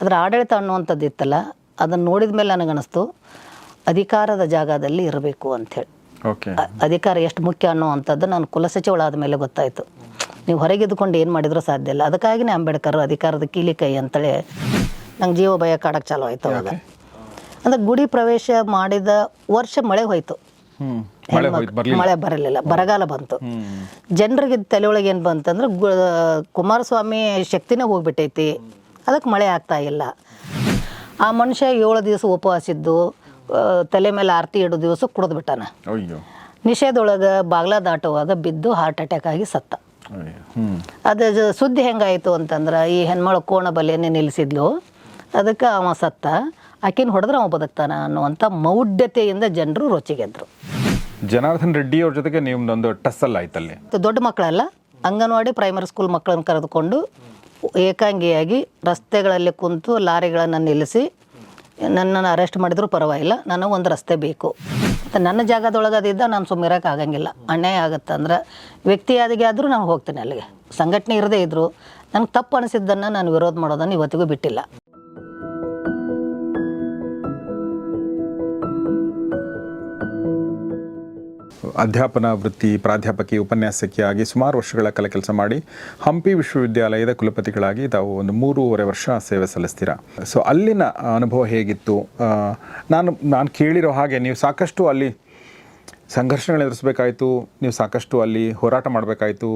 ಅದರ ಆಡಳಿತ ಅನ್ನುವಂಥದ್ದು ಇತ್ತಲ್ಲ ಅದನ್ನು ನೋಡಿದ ಮೇಲೆ ನನಗನ್ನಿಸ್ತು ಅಧಿಕಾರದ ಜಾಗದಲ್ಲಿ ಇರಬೇಕು ಅಂಥೇಳಿ ಅಧಿಕಾರ ಎಷ್ಟು ಮುಖ್ಯ ಅನ್ನುವಂಥದ್ದು ನಾನು ಕುಲಸಚಿವಳಾದ ಮೇಲೆ ಗೊತ್ತಾಯಿತು. ನೀವು ಹೊರಗಿದ್ದುಕೊಂಡು ಏನು ಮಾಡಿದರೂ ಸಾಧ್ಯ ಇಲ್ಲ. ಅದಕ್ಕಾಗಿನೇ ಅಂಬೇಡ್ಕರ್ ಅಧಿಕಾರದ ಕೀಲಿ ಕೈ ಅಂತೇಳಿ ನಂಗೆ ಜೀವ ಭಯ ಕಾಡಕ್ಕೆ ಚಾಲು ಆಯ್ತು ಅವಾಗ. ಅಂದ್ರೆ ಗುಡಿ ಪ್ರವೇಶ ಮಾಡಿದ ವರ್ಷ ಮಳೆ ಹೋಯ್ತು. ಮಳೆ ಬರ್ಲಿಲ್ಲ. ಬರಗಾಲ ಬಂತು. ಜನರಿಗೆ ತಲೆಯೊಳಗೆ ಏನು ಬಂತಂದ್ರೆ ಕುಮಾರಸ್ವಾಮಿ ಶಕ್ತಿನೇ ಹೋಗ್ಬಿಟ್ಟೈತಿ. ಅದಕ್ಕೆ ಮಳೆ ಆಗ್ತಾ ಇಲ್ಲ. ಆ ಮನುಷ್ಯ ಏಳು ದಿವಸ ಉಪವಾಸ ಇದ್ದು ತಲೆ ಮೇಲೆ ಆರತಿ ಇಡೋ ದಿವಸ ಕುಡಿದು ಬಿಟ್ಟಾನ. ನಿಷೇಧೊಳಗೆ ಬಾಗ್ಲ ದಾಟುವಾಗ ಬಿದ್ದು ಹಾರ್ಟ್ ಅಟ್ಯಾಕ್ ಆಗಿ ಸತ್ತ. ಅದ ಸುದ್ದಿ ಹೆಂಗಾಯಿತು ಅಂತಂದ್ರೆ ಈ ಹೆಣ್ಮಳು ಕೋಣ ಬಲೆಯನ್ನೇ ನಿಲ್ಲಿಸಿದ್ಲು ಅದಕ್ಕೆ ಅವ ಸತ್ತ. ಆಕಿನ ಹೊಡೆದ್ರೆ ಅವ ಬದುಕ್ತಾನ ಅನ್ನುವಂಥ ಮೌಢ್ಯತೆಯಿಂದ ಜನರು ರೊಚ್ಚಿಗೆದ್ರು. ಜನಾರ್ದನ್ ರೆಡ್ಡಿ ಅವ್ರ ಜೊತೆಗೆ ನಿಮ್ದೊಂದು ಟಸ್ಸಲ್ ಆಯ್ತಲ್ಲಿ ದೊಡ್ಡ ಮಕ್ಕಳಲ್ಲ ಅಂಗನವಾಡಿ ಪ್ರೈಮರಿ ಸ್ಕೂಲ್ ಮಕ್ಕಳನ್ನು ಕರೆದುಕೊಂಡು ಏಕಾಂಗಿಯಾಗಿ ರಸ್ತೆಗಳಲ್ಲಿ ಕುಂತು ಲಾರಿಗಳನ್ನು ನಿಲ್ಲಿಸಿ ನನ್ನನ್ನು ಅರೆಸ್ಟ್ ಮಾಡಿದರೂ ಪರವಾಗಿಲ್ಲ, ನನಗೆ ಒಂದು ರಸ್ತೆ ಬೇಕು. ಮತ್ತು ನನ್ನ ಜಾಗದೊಳಗೆ ಅದಿದ್ದ ನಾನು ಸುಮ್ಮಿರಕ್ಕೆ ಆಗಂಗಿಲ್ಲ. ಅನ್ಯಾಯ ಆಗುತ್ತೆ ಅಂದ್ರೆ ವ್ಯಕ್ತಿಯಾದಿಗೆ ಆದರೂ ನಾನು ಹೋಗ್ತೀನಿ ಅಲ್ಲಿಗೆ. ಸಂಘಟನೆ ಇರದೇ ಇದ್ದರೂ ನನಗೆ ತಪ್ಪು ಅನಿಸಿದ್ದನ್ನು ನಾನು ವಿರೋಧ ಮಾಡೋದನ್ನು ಇವತ್ತಿಗೂ ಬಿಟ್ಟಿಲ್ಲ. ಅಧ್ಯಾಪನ ವೃತ್ತಿ ಪ್ರಾಧ್ಯಾಪಕಿ ಉಪನ್ಯಾಸಕಿಯಾಗಿ ಸುಮಾರು ವರ್ಷಗಳ ಕಾಲ ಕೆಲಸ ಮಾಡಿ ಹಂಪಿ ವಿಶ್ವವಿದ್ಯಾಲಯದ ಕುಲಪತಿಗಳಾಗಿ ತಾವು ಒಂದು ಮೂರುವರೆ ವರ್ಷ ಸೇವೆ ಸಲ್ಲಿಸ್ತೀರಾ. ಸೊ ಅಲ್ಲಿನ ಅನುಭವ ಹೇಗಿತ್ತು? ನಾನು ನಾನು ಕೇಳಿರೋ ಹಾಗೆ ನೀವು ಸಾಕಷ್ಟು ಅಲ್ಲಿ ಸಂಘರ್ಷಗಳನ್ನ ಎದುರಿಸಬೇಕಾಯಿತು, ನೀವು ಸಾಕಷ್ಟು ಅಲ್ಲಿ ಹೋರಾಟ ಮಾಡಬೇಕಾಯಿತು,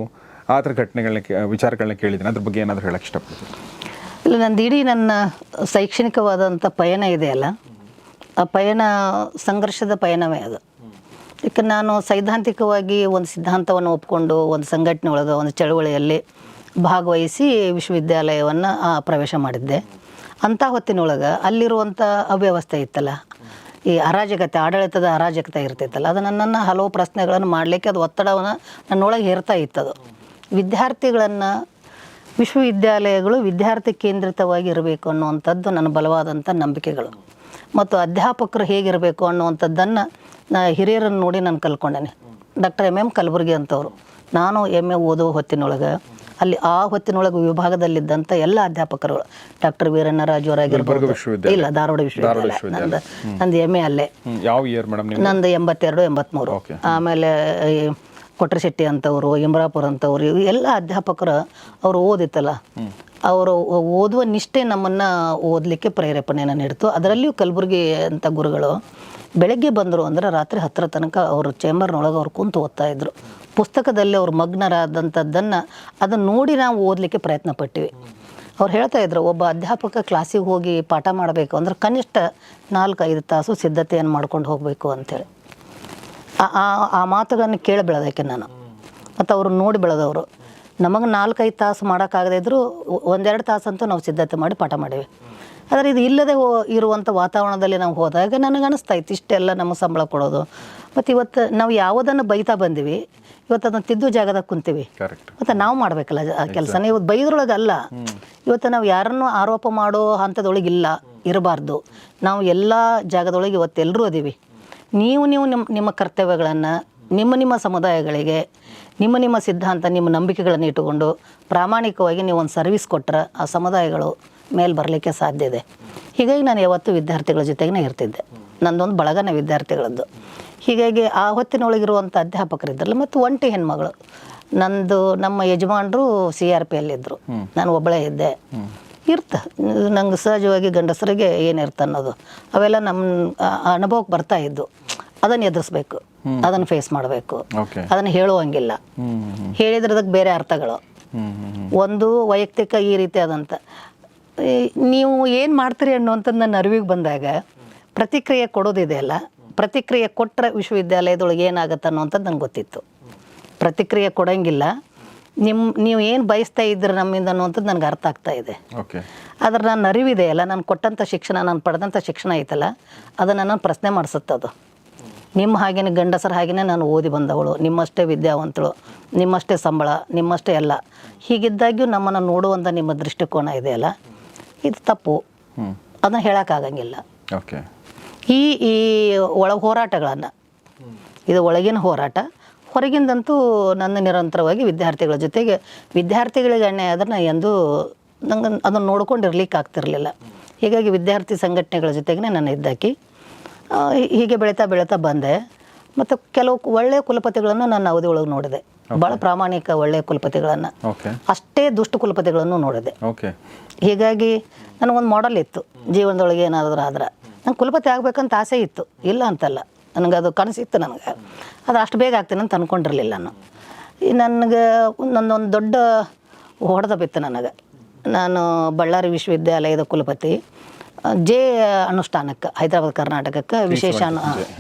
ಆ ಥರ ಘಟನೆಗಳನ್ನ ವಿಚಾರಗಳನ್ನ ಕೇಳಿದ್ದೀನಿ. ಅದ್ರ ಬಗ್ಗೆ ಏನಾದರೂ ಹೇಳಕ್ಕೆ ಇಷ್ಟಪಡ್ತೀನಿ ಇಲ್ಲ ನಂದು ಇಡೀ ನನ್ನ ಶೈಕ್ಷಣಿಕವಾದಂಥ ಪಯಣ ಇದೆಯಲ್ಲ ಆ ಪಯಣ, ಸಂಘರ್ಷದ ಪಯಣವೇ ಅದು. ಯಾಕೆ ನಾನು ಸೈದ್ಧಾಂತಿಕವಾಗಿ ಒಂದು ಸಿದ್ಧಾಂತವನ್ನು ಒಪ್ಕೊಂಡು ಒಂದು ಸಂಘಟನೆ ಒಳಗೆ ಒಂದು ಚಳುವಳಿಯಲ್ಲಿ ಭಾಗವಹಿಸಿ ವಿಶ್ವವಿದ್ಯಾಲಯವನ್ನು ಪ್ರವೇಶ ಮಾಡಿದ್ದೆ. ಅಂಥ ಹೊತ್ತಿನೊಳಗೆ ಅಲ್ಲಿರುವಂಥ ಅವ್ಯವಸ್ಥೆ ಇತ್ತಲ್ಲ. ಈ ಅರಾಜಕತೆ, ಆಡಳಿತದ ಅರಾಜಕತೆ ಇರ್ತೈತಲ್ಲ. ಅದು ನನ್ನನ್ನು ಹಲವು ಪ್ರಶ್ನೆಗಳನ್ನು ಮಾಡಲಿಕ್ಕೆ ಅದು ಒತ್ತಡವನ್ನು ನನ್ನೊಳಗೆ ಹೇರ್ತಾ ಇತ್ತದು. ವಿದ್ಯಾರ್ಥಿಗಳನ್ನು, ವಿಶ್ವವಿದ್ಯಾಲಯಗಳು ವಿದ್ಯಾರ್ಥಿ ಕೇಂದ್ರಿತವಾಗಿ ಇರಬೇಕು ಅನ್ನುವಂಥದ್ದು ನನ್ನ ಬಲವಾದಂಥ ನಂಬಿಕೆಗಳು. ಮತ್ತು ಅಧ್ಯಾಪಕರು ಹೇಗಿರಬೇಕು ಅನ್ನುವಂಥದ್ದನ್ನು ನಾ ಹಿರಿಯರನ್ನು ನೋಡಿ ನಾನು ಕಲ್ಕೊಂಡೇನೆ. ಡಾಕ್ಟರ್ ಎಂ ಎಂ ಕಲಬುರ್ಗಿ ಅಂತವರು. ನಾನು ಎಂ ಎ ಓದುವ ಹೊತ್ತಿನೊಳಗೆ ಅಲ್ಲಿ ಆ ಹೊತ್ತಿನೊಳಗೆ ವಿಭಾಗದಲ್ಲಿದ್ದಂಥ ಎಲ್ಲ ಅಧ್ಯಾಪಕರು ಡಾಕ್ಟರ್ ವೀರಣ್ಣ ರಾಜು ಅವರಾಗಿರ್ಬೋದು ಇಲ್ಲ ಧಾರವಾಡ ವಿಶ್ವವಿದ್ಯಾಲಯ. ನಂದು ನಂದು ಎಂ ಎ ಅಲ್ಲೇ. ನಂದು ಎಂಬತ್ತೆರಡು ಎಂಬತ್ಮೂರು. ಆಮೇಲೆ ಕೊಟ್ರಶೆಟ್ಟಿ ಅಂತವರು ಇಮ್ರಾಪುರ ಅಂತವರು ಇವು ಎಲ್ಲ ಅಧ್ಯಾಪಕರು ಅವರು ಓದಿತ್ತಲ್ಲ. ಅವರು ಓದುವ ನಿಷ್ಠೆ ನಮ್ಮನ್ನು ಓದಲಿಕ್ಕೆ ಪ್ರೇರೇಪಣೆಯನ್ನು ನೀಡ್ತು. ಅದರಲ್ಲಿಯೂ ಕಲಬುರಗಿ ಅಂತ ಗುರುಗಳು ಬೆಳಗ್ಗೆ ಬಂದರು ಅಂದ್ರೆ ರಾತ್ರಿ ಹತ್ತರ ತನಕ ಅವರು ಚೇಂಬರ್ನೊಳಗೆ ಅವ್ರು ಕುಂತು ಓದ್ತಾ ಇದ್ರು. ಪುಸ್ತಕದಲ್ಲಿ ಅವ್ರು ಮಗ್ನರಾದಂಥದ್ದನ್ನು ಅದನ್ನು ನೋಡಿ ನಾವು ಓದಲಿಕ್ಕೆ ಪ್ರಯತ್ನ ಪಟ್ಟಿವಿ. ಅವ್ರು ಹೇಳ್ತಾ ಇದ್ರು, ಒಬ್ಬ ಅಧ್ಯಾಪಕ ಕ್ಲಾಸಿಗೆ ಹೋಗಿ ಪಾಠ ಮಾಡಬೇಕು ಅಂದ್ರೆ ಕನಿಷ್ಠ ನಾಲ್ಕು ಐದು ತಾಸು ಸಿದ್ಧತೆಯನ್ನು ಮಾಡ್ಕೊಂಡು ಹೋಗಬೇಕು ಅಂಥೇಳಿ ಆ- ಆ ಆ ಮಾತುಗಳನ್ನು ಕೇಳಿ ನಾನು. ಮತ್ತು ಅವರು ನೋಡಿ ಬೆಳೆದವರು. ನಮಗೆ ನಾಲ್ಕೈದು ತಾಸು ಮಾಡೋಕ್ಕಾಗದೇ ಇದ್ದರೂ ಒಂದೆರಡು ತಾಸಂತೂ ನಾವು ಸಿದ್ಧತೆ ಮಾಡಿ ಪಾಠ ಮಾಡೀವಿ. ಆದರೆ ಇದು ಇಲ್ಲದೆ ಹೋ ಇರುವಂಥ ವಾತಾವರಣದಲ್ಲಿ ನಾವು ಹೋದಾಗ ನನಗೆ ಅನಿಸ್ತಾ ಇತ್ತು ಇಷ್ಟೆಲ್ಲ ನಮಗೆ ಸಂಬಳ ಕೊಡೋದು. ಮತ್ತು ಇವತ್ತು ನಾವು ಯಾವುದನ್ನು ಬೈತಾ ಬಂದಿವಿ ಇವತ್ತು ಅದನ್ನು ತಿದ್ದು ಜಾಗದಾಗ ಕುಂತೀವಿ. ಮತ್ತು ನಾವು ಮಾಡಬೇಕಲ್ಲ ಆ ಕೆಲಸನ ಇವತ್ತು ಬೈದ್ರೊಳಗಲ್ಲ. ಇವತ್ತು ನಾವು ಯಾರನ್ನು ಆರೋಪ ಮಾಡೋ ಹಂತದೊಳಗೆ ಇಲ್ಲ ಇರಬಾರ್ದು. ನಾವು ಎಲ್ಲ ಜಾಗದೊಳಗೆ ಇವತ್ತು ಎಲ್ಲರೂ ಅದೀವಿ. ನೀವು ನೀವು ನಿಮ್ಮ ನಿಮ್ಮ ಕರ್ತವ್ಯಗಳನ್ನು ನಿಮ್ಮ ನಿಮ್ಮ ಸಮುದಾಯಗಳಿಗೆ ನಿಮ್ಮ ನಿಮ್ಮ ಸಿದ್ಧಾಂತ ನಿಮ್ಮ ನಂಬಿಕೆಗಳನ್ನು ಇಟ್ಟುಕೊಂಡು ಪ್ರಾಮಾಣಿಕವಾಗಿ ನೀವು ಒಂದು ಸರ್ವಿಸ್ ಕೊಟ್ಟರೆ ಆ ಸಮುದಾಯಗಳು ಮೇಲೆ ಬರಲಿಕ್ಕೆ ಸಾಧ್ಯ ಇದೆ. ಹೀಗಾಗಿ ನಾನು ಯಾವತ್ತೂ ವಿದ್ಯಾರ್ಥಿಗಳ ಜೊತೆಗೇ ಇರ್ತಿದ್ದೆ. ನಂದೊಂದು ಬಳಗನ ವಿದ್ಯಾರ್ಥಿಗಳದ್ದು. ಹೀಗಾಗಿ ಆ ಹೊತ್ತಿನೊಳಗಿರುವಂಥ ಅಧ್ಯಾಪಕರಿದ್ರಲ್ಲ ಮತ್ತು ಒಂಟಿ ಹೆಣ್ಮಗಳು. ನಂದು ನಮ್ಮ ಯಜಮಾನರು ಸಿ ಆರ್ ಪಿ ಅಲ್ಲಿದ್ದರು ನಾನು ಒಬ್ಬಳೇ ಇದ್ದೆ. ಇರ್ತ. ನಂಗೆ ಸಹಜವಾಗಿ ಗಂಡಸರಿಗೆ ಏನಿರ್ತ ಅನ್ನೋದು. ಅವೆಲ್ಲ ನಮ್ಮ ಅನುಭವಕ್ಕೆ ಬರ್ತಾ ಇದ್ದು. ಅದನ್ನು ಎದುರಿಸ್ಬೇಕು. ಅದನ್ನು ಫೇಸ್ ಮಾಡಬೇಕು. ಅದನ್ನು ಹೇಳುವಂಗಿಲ್ಲ. ಹೇಳಿದ್ರದಕ್ಕೆ ಬೇರೆ ಅರ್ಥಗಳು. ಒಂದು ವೈಯಕ್ತಿಕ ಈ ರೀತಿ ಆದಂಥ ನೀವು ಏನು ಮಾಡ್ತೀರಿ ಅನ್ನುವಂಥದ್ದು ನನ್ನ ಅರಿವಿಗೆ ಬಂದಾಗ ಪ್ರತಿಕ್ರಿಯೆ ಕೊಡೋದಿದೆಯಲ್ಲ ಪ್ರತಿಕ್ರಿಯೆ ಕೊಟ್ಟರೆ ವಿಶ್ವವಿದ್ಯಾಲಯದೊಳಗೆ ಏನಾಗುತ್ತೆ ಅನ್ನೋಂಥದ್ದು ನಂಗೆ ಗೊತ್ತಿತ್ತು. ಪ್ರತಿಕ್ರಿಯೆ ಕೊಡೋಂಗಿಲ್ಲ. ನಿಮ್ಮ ನೀವು ಏನು ಬಯಸ್ತಾ ಇದ್ದೀರಿ ನಮ್ಮಿಂದ ಅನ್ನುವಂಥದ್ದು ನನಗೆ ಅರ್ಥ ಆಗ್ತಾ ಇದೆ. ಓಕೆ. ಆದ್ರೆ ನನ್ನ ಅರಿವಿದೆಯಲ್ಲ ನಾನು ಕೊಟ್ಟಂಥ ಶಿಕ್ಷಣ ನಾನು ಪಡೆದಂಥ ಶಿಕ್ಷಣ ಐತಲ್ಲ ಅದನ್ನು ನಾನು ಪ್ರಶ್ನೆ ಮಾಡಿಸುತ್ತದು ನಿಮ್ಮ ಹಾಗೇನೆ ಗಂಡಸರ ಹಾಗೇ ನಾನು ಓದಿ ಬಂದವಳು ನಿಮ್ಮಷ್ಟೇ ವಿದ್ಯಾವಂತಳು ನಿಮ್ಮಷ್ಟೇ ಸಂಬಳ ನಿಮ್ಮಷ್ಟೇ ಎಲ್ಲ. ಹೀಗಿದ್ದಾಗ್ಯೂ ನಮ್ಮನ್ನು ನೋಡುವಂಥ ನಿಮ್ಮ ದೃಷ್ಟಿಕೋನ ಇದೆಯಲ್ಲ ಇದು ತಪ್ಪು. ಅದನ್ನ ಹೇಳಕ್ಕಾಗಂಗಿಲ್ಲ ಓಕೆ. ಈ ಈ ಒಳ ಹೋರಾಟಗಳನ್ನು ಇದು ಒಳಗಿನ ಹೋರಾಟ ಹೊರಗಿಂದಂತೂ ನನ್ನ ನಿರಂತರವಾಗಿ ವಿದ್ಯಾರ್ಥಿಗಳ ಜೊತೆಗೆ ವಿದ್ಯಾರ್ಥಿಗಳಿಗೆ ಅನ್ಯಾಯ ಅದನ್ನು ಎಂದೂ ನಂಗೆ ಅದನ್ನು ನೋಡ್ಕೊಂಡಿರ್ಲಿಕ್ಕೆ ಆಗ್ತಿರ್ಲಿಲ್ಲ. ಹೀಗಾಗಿ ವಿದ್ಯಾರ್ಥಿ ಸಂಘಟನೆಗಳ ಜೊತೆಗೆ ನಾನು ಇದ್ದಾಕಿ ಹೀಗೆ ಬೆಳೀತಾ ಬೆಳೀತಾ ಬಂದೆ. ಮತ್ತು ಕೆಲವು ಒಳ್ಳೆಯ ಕುಲಪತಿಗಳನ್ನು ನಾನು ಅವಧಿ ಒಳಗೆ ನೋಡಿದೆ. ಭಾಳ ಪ್ರಾಮಾಣಿಕ ಒಳ್ಳೆಯ ಕುಲಪತಿಗಳನ್ನು. ಅಷ್ಟೇ ದುಷ್ಟ ಕುಲಪತಿಗಳನ್ನು ನೋಡಿದೆ. ಹೀಗಾಗಿ ನನಗೊಂದು ಮಾಡೆಲ್ ಇತ್ತು. ಜೀವನದೊಳಗೆ ಏನಾದರೂ ಆದ್ರೆ. ನಂಗೆ ಕುಲಪತಿ ಆಗಬೇಕಂತ ಆಸೆ ಇತ್ತು. ಇಲ್ಲ ಅಂತಲ್ಲ. ನನಗೆ ಅದು ಕನಸಿತ್ತು ನನಗೆ. ಅದು ಅಷ್ಟು ಬೇಗ ಆಗ್ತೀನಿ ಅಂತ ಅಂದ್ಕೊಂಡಿರಲಿಲ್ಲ ನಾನು. ಈ ನನಗೆ ನನ್ನೊಂದು ದೊಡ್ಡ ಹೊಡೆದ ಬಿತ್ತು ನನಗೆ. ನಾನು ಬಳ್ಳಾರಿ ವಿಶ್ವವಿದ್ಯಾಲಯದ ಕುಲಪತಿ ಜೆ ಅನುಷ್ಠಾನಕ್ಕೆ ಹೈದರಾಬಾದ್ ಕರ್ನಾಟಕಕ್ಕೆ ವಿಶೇಷ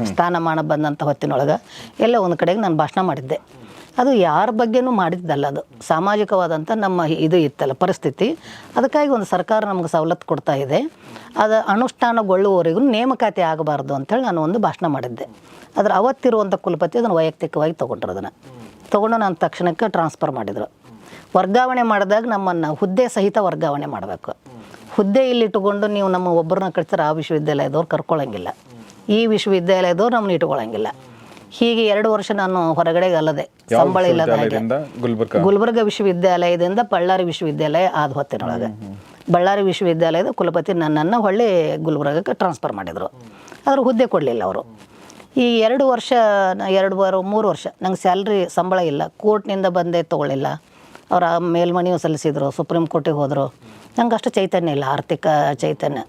ಸ್ಥಾನಮಾನ ಬಂದಂಥ ಹೊತ್ತಿನೊಳಗೆ ಎಲ್ಲ ಒಂದು ಕಡೆಗೆ ನಾನು ಭಾಷಣ ಮಾಡಿದ್ದೆ. ಅದು ಯಾರ ಬಗ್ಗೆನೂ ಮಾಡಿದ್ದಲ್ಲ ಅದು. ಸಾಮಾಜಿಕವಾದಂಥ ನಮ್ಮ ಇದು ಇತ್ತಲ್ಲ ಪರಿಸ್ಥಿತಿ. ಅದಕ್ಕಾಗಿ ಒಂದು ಸರ್ಕಾರ ನಮ್ಗೆ ಸವಲತ್ತು ಕೊಡ್ತಾ ಇದೆ. ಅದು ಅನುಷ್ಠಾನಗೊಳ್ಳುವವರೆಗೂ ನೇಮಕಾತಿ ಆಗಬಾರ್ದು ಅಂತೇಳಿ ನಾನು ಒಂದು ಭಾಷಣ ಮಾಡಿದ್ದೆ. ಅದ್ರ ಅವತ್ತಿರುವಂಥ ಕುಲಪತಿ ಅದನ್ನು ವೈಯಕ್ತಿಕವಾಗಿ ತೊಗೊಂಡ್ರು ಅದನ್ನು. ತೊಗೊಂಡು ನಾನು ತಕ್ಷಣಕ್ಕೆ ಟ್ರಾನ್ಸ್ಫರ್ ಮಾಡಿದರು. ವರ್ಗಾವಣೆ ಮಾಡಿದಾಗ ನಮ್ಮನ್ನು ಹುದ್ದೆ ಸಹಿತ ವರ್ಗಾವಣೆ ಮಾಡಬೇಕು. ಹುದ್ದೆ ಇಲ್ಲಿ ಇಟ್ಟುಕೊಂಡು ನೀವು ನಮ್ಮ ಒಬ್ಬರನ್ನ ಕಳಿಸ್ತಾರೆ ಆ ವಿಶ್ವವಿದ್ಯಾಲಯದವ್ರು ಕರ್ಕೊಳ್ಳೋಂಗಿಲ್ಲ ಈ ವಿಶ್ವವಿದ್ಯಾಲಯದವ್ರು ನಮ್ಮನ್ನ ಇಟ್ಕೊಳ್ಳೋಂಗಿಲ್ಲ ಹೀಗೆ ಎರಡು ವರ್ಷ ನಾನು ಹೊರಗಡೆ ಅಲ್ಲದೆ ಸಂಬಳ ಇಲ್ಲದ ಹಾಗೆ. ಗುಲ್ಬರ್ಗ. ವಿಶ್ವವಿದ್ಯಾಲಯದಿಂದ ಬಳ್ಳಾರಿ ವಿಶ್ವವಿದ್ಯಾಲಯ ಆದ ಹೊತ್ತಿನೊಳಗೆ. ಬಳ್ಳಾರಿ ವಿಶ್ವವಿದ್ಯಾಲಯದ ಕುಲಪತಿ ನನ್ನನ್ನು ಹೊಳ್ಳಿ ಗುಲ್ಬರ್ಗಕ್ಕೆ ಟ್ರಾನ್ಸ್ಫರ್ ಮಾಡಿದರು. ಅದ್ರ ಹುದ್ದೆ ಕೊಡಲಿಲ್ಲ ಅವರು. ಈ ಎರಡು ವರ್ಷ ಎರಡು ವಾರ ಮೂರು ವರ್ಷ ನಂಗೆ ಸ್ಯಾಲ್ರಿ ಸಂಬಳ ಇಲ್ಲ. ಕೋರ್ಟ್ನಿಂದ ಬಂದೇ ತೊಗೊಳ್ಳಿಲ್ಲ. ಅವರ ಮೇಲ್ಮನೆಯೂ ಸಲ್ಲಿಸಿದರು ಸುಪ್ರೀಂ ಕೋರ್ಟಿಗೆ ಹೋದರು. ನಂಗೆ ಅಷ್ಟು ಚೈತನ್ಯ ಇಲ್ಲ ಆರ್ಥಿಕ ಚೈತನ್ಯ.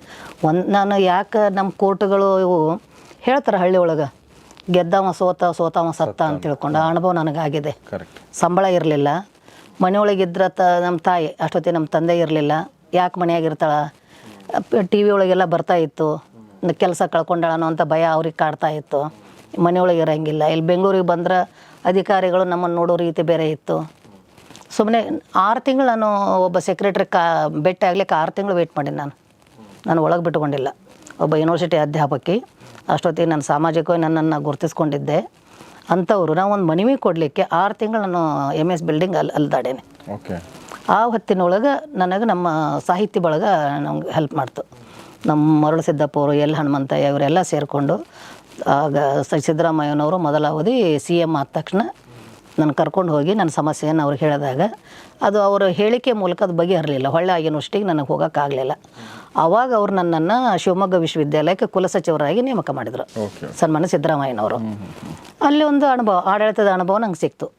ಒಂದು ನಾನು ಯಾಕೆ ನಮ್ಮ ಕೋರ್ಟ್ಗಳು ಇವು ಹೇಳ್ತಾರೆ ಹಳ್ಳಿ ಒಳಗೆ? ಗೆದ್ದವ ಸೋತ ಸೋತವ ಸತ್ತ ಅಂತ ತಿಳ್ಕೊಂಡು ಆ ಅನುಭವ ನನಗಾಗಿದೆ. ಸಂಬಳ ಇರಲಿಲ್ಲ. ಮನೆಯೊಳಗಿದ್ರ ತ ನಮ್ಮ ತಾಯಿ ಅಷ್ಟೊತ್ತಿ ನಮ್ಮ ತಂದೆ ಇರಲಿಲ್ಲ. ಯಾಕೆ ಮನೆಯಾಗ ಇರ್ತಾಳ ಟಿ ವಿ ಒಳಗೆಲ್ಲ ಬರ್ತಾ ಇತ್ತು. ಕೆಲಸ ಕಳ್ಕೊಂಡಾಳ ಅನ್ನೋ ಅಂತ ಭಯ ಅವ್ರಿಗೆ ಕಾಡ್ತಾ ಇತ್ತು. ಮನೆಯೊಳಗೆ ಇರೋಂಗಿಲ್ಲ. ಇಲ್ಲಿ ಬೆಂಗಳೂರಿಗೆ ಬಂದ್ರೆ ಅಧಿಕಾರಿಗಳು ನಮ್ಮನ್ನು ನೋಡೋ ರೀತಿ ಬೇರೆ ಇತ್ತು. ಸುಮ್ಮನೆ ಆರು ತಿಂಗಳು ನಾನು ಒಬ್ಬ ಸೆಕ್ರೆಟ್ರಿ ಕಾ ಭೇಟಿ ಆಗ್ಲಿಕ್ಕೆ ಆರು ತಿಂಗಳು ವೆಯ್ಟ್ ಮಾಡೀನಿ ನಾನು. ನಾನು ಒಳಗೆ ಬಿಟ್ಕೊಂಡಿಲ್ಲ. ಒಬ್ಬ ಯೂನಿವರ್ಸಿಟಿ ಅಧ್ಯಾಪಕಿ. ಅಷ್ಟೊತ್ತಿಗೆ ನಾನು ಸಾಮಾಜಿಕವಾಗಿ ನನ್ನನ್ನು ಗುರುತಿಸ್ಕೊಂಡಿದ್ದೆ. ಅಂಥವ್ರು ನಾವು ಒಂದು ಮನವಿ ಕೊಡಲಿಕ್ಕೆ ಆರು ತಿಂಗಳು ನಾನು ಎಂ ಎಸ್ ಬಿಲ್ಡಿಂಗ್ ಅಲ್ಲಿ ಅಲ್ದಾಡೇನೆ. ಓಕೆ ಆ ಹೊತ್ತಿನೊಳಗೆ ನನಗೆ ನಮ್ಮ ಸಾಹಿತ್ಯ ಬಳಗ ನಮ್ಗೆ ಹೆಲ್ಪ್ ಮಾಡ್ತು. ನಮ್ಮ ಮರಳು ಸಿದ್ದಪ್ಪ ಅವರು ಎಲ್ ಹನುಮಂತಯ್ಯ ಇವರೆಲ್ಲ ಸೇರಿಕೊಂಡು ಆಗ ಸಿದ್ದರಾಮಯ್ಯನವರು ಮೊದಲ ಅವಧಿ ಸಿ ಎಂ ಆದ ತಕ್ಷಣ ನನ್ನ ಕರ್ಕೊಂಡು ಹೋಗಿ ನನ್ನ ಸಮಸ್ಯೆಯನ್ನು ಅವ್ರಿಗೆ ಹೇಳಿದಾಗ ಅದು ಅವರ ಹೇಳಿಕೆ ಮೂಲಕ ಅದು ಬಗೆಹರಲಿಲ್ಲ. ಹೊಳ್ಳೆ ಆಗಿನಷ್ಟಿಗೆ ನನಗೆ ಹೋಗೋಕ್ಕಾಗಲಿಲ್ಲ ಆವಾಗ ಅವ್ರು ನನ್ನನ್ನು ಶಿವಮೊಗ್ಗ ವಿಶ್ವವಿದ್ಯಾಲಯಕ್ಕೆ ಕುಲಸಚಿವರಾಗಿ ನೇಮಕ ಮಾಡಿದರು. ಸನ್ಮಾನ್ಯ ಸಿದ್ದರಾಮಯ್ಯನವರು. ಅಲ್ಲಿ ಒಂದು ಅನುಭವ ಆಡಳಿತದ ಅನುಭವ ನಂಗೆ ಸಿಕ್ತು.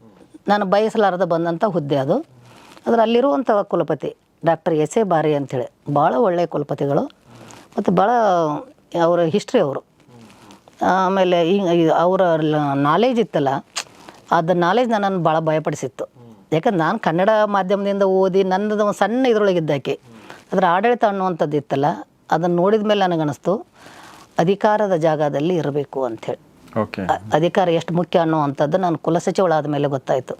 ನಾನು ಬಯಸಲಾರದ ಬಂದಂಥ ಹುದ್ದೆ ಅದು. ಅದರ ಅಲ್ಲಿರುವಂಥ ಕುಲಪತಿ ಡಾಕ್ಟರ್ ಎಸ್ ಎ ಬಾರಿ ಅಂಥೇಳಿ ಭಾಳ ಒಳ್ಳೆಯ ಕುಲಪತಿಗಳು. ಮತ್ತು ಭಾಳ ಅವರ ಹಿಸ್ಟ್ರಿ ಅವರು. ಆಮೇಲೆ ಈ ಅವರ ನಾಲೇಜ್ ಇತ್ತಲ್ಲ ಅದು ನಾಲೇಜ್ ನನ್ನನ್ನು ಭಾಳ ಭಯಪಡಿಸಿತ್ತು. ಯಾಕಂದ್ರೆ ನಾನು ಕನ್ನಡ ಮಾಧ್ಯಮದಿಂದ ಓದಿ ನನ್ನದು ಒಂದು ಸಣ್ಣ ಇದ್ರೊಳಗಿದ್ದಾಕೆ ಅದರ ಆಡಳಿತ ಅನ್ನುವಂಥದ್ದು ಇತ್ತಲ್ಲ ಅದನ್ನು ನೋಡಿದ ಮೇಲೆ ನನಗನ್ನಿಸ್ತು ಅಧಿಕಾರದ ಜಾಗದಲ್ಲಿ ಇರಬೇಕು ಅಂಥೇಳಿ ಅಧಿಕಾರ ಎಷ್ಟು ಮುಖ್ಯ ಅನ್ನುವಂಥದ್ದು ನಾನು ಕುಲಸಚಿವಳಾದ ಮೇಲೆ ಗೊತ್ತಾಯಿತು.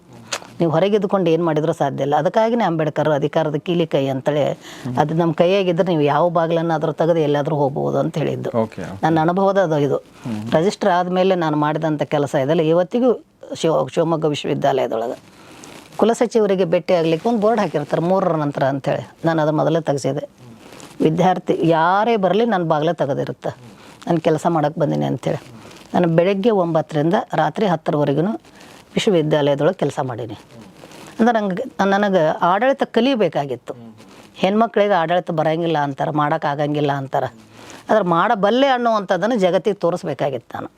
ನೀವು ಹೊರಗಿದ್ದುಕೊಂಡು ಏನು ಮಾಡಿದರೂ ಸಾಧ್ಯ ಇಲ್ಲ. ಅದಕ್ಕಾಗಿನೇ ಅಂಬೇಡ್ಕರ್ ಅಧಿಕಾರದ ಕೀಲಿ ಕೈ ಅಂತೇಳಿ ಅದು ನಮ್ಮ ಕೈಯಾಗಿದ್ದರೆ ನೀವು ಯಾವ ಬಾಗಿಲನ್ನಾದರೂ ತೆಗೆದು ಎಲ್ಲಾದರೂ ಹೋಗ್ಬೋದು ಅಂತ ಹೇಳಿದ್ದು. ನನ್ನ ಅನುಭವದ ಅದು ಇದು. ರಿಜಿಸ್ಟರ್ ಆದಮೇಲೆ ನಾನು ಮಾಡಿದಂಥ ಕೆಲಸ ಇದೆಲ್ಲ ಇವತ್ತಿಗೂ ಶಿವ ಶಿವಮೊಗ್ಗ ವಿಶ್ವವಿದ್ಯಾಲಯದೊಳಗೆ. ಕುಲಸಚಿವರಿಗೆ ಭೇಟಿ ಆಗ್ಲಿಕ್ಕೆ ಒಂದು ಬೋರ್ಡ್ ಹಾಕಿರ್ತಾರೆ ಮೂರರ ನಂತರ ಅಂತೇಳಿ ನಾನು ಅದು ಮೊದಲೇ ತೆಗೆಸಿದೆ. ವಿದ್ಯಾರ್ಥಿ ಯಾರೇ ಬರಲಿ ನನ್ನ ಬಾಗಿಲೇ ತೆಗೆದಿರುತ್ತೆ. ನಾನು ಕೆಲಸ ಮಾಡೋಕ್ಕೆ ಬಂದೀನಿ ಅಂಥೇಳಿ. ನಾನು ಬೆಳಗ್ಗೆ ಒಂಬತ್ತರಿಂದ ರಾತ್ರಿ ಹತ್ತರವರೆಗೂ ವಿಶ್ವವಿದ್ಯಾಲಯದೊಳಗೆ ಕೆಲಸ ಮಾಡೀನಿ. ಅಂದ್ರೆ ನಂಗೆ, ನನಗೆ ಆಡಳಿತ ಕಲಿಬೇಕಾಗಿತ್ತು. ಹೆಣ್ಮಕ್ಳಿಗೆ ಆಡಳಿತ ಬರೋಂಗಿಲ್ಲ ಅಂತಾರೆ ಮಾಡೋಕ್ಕಾಗಂಗಿಲ್ಲ ಅಂತಾರೆ. ಆದ್ರೆ ಮಾಡಬಲ್ಲೆ ಅನ್ನುವಂಥದ್ದನ್ನು ಜಗತ್ತಿಗೆ ತೋರಿಸ್ಬೇಕಾಗಿತ್ತು ನಾನು.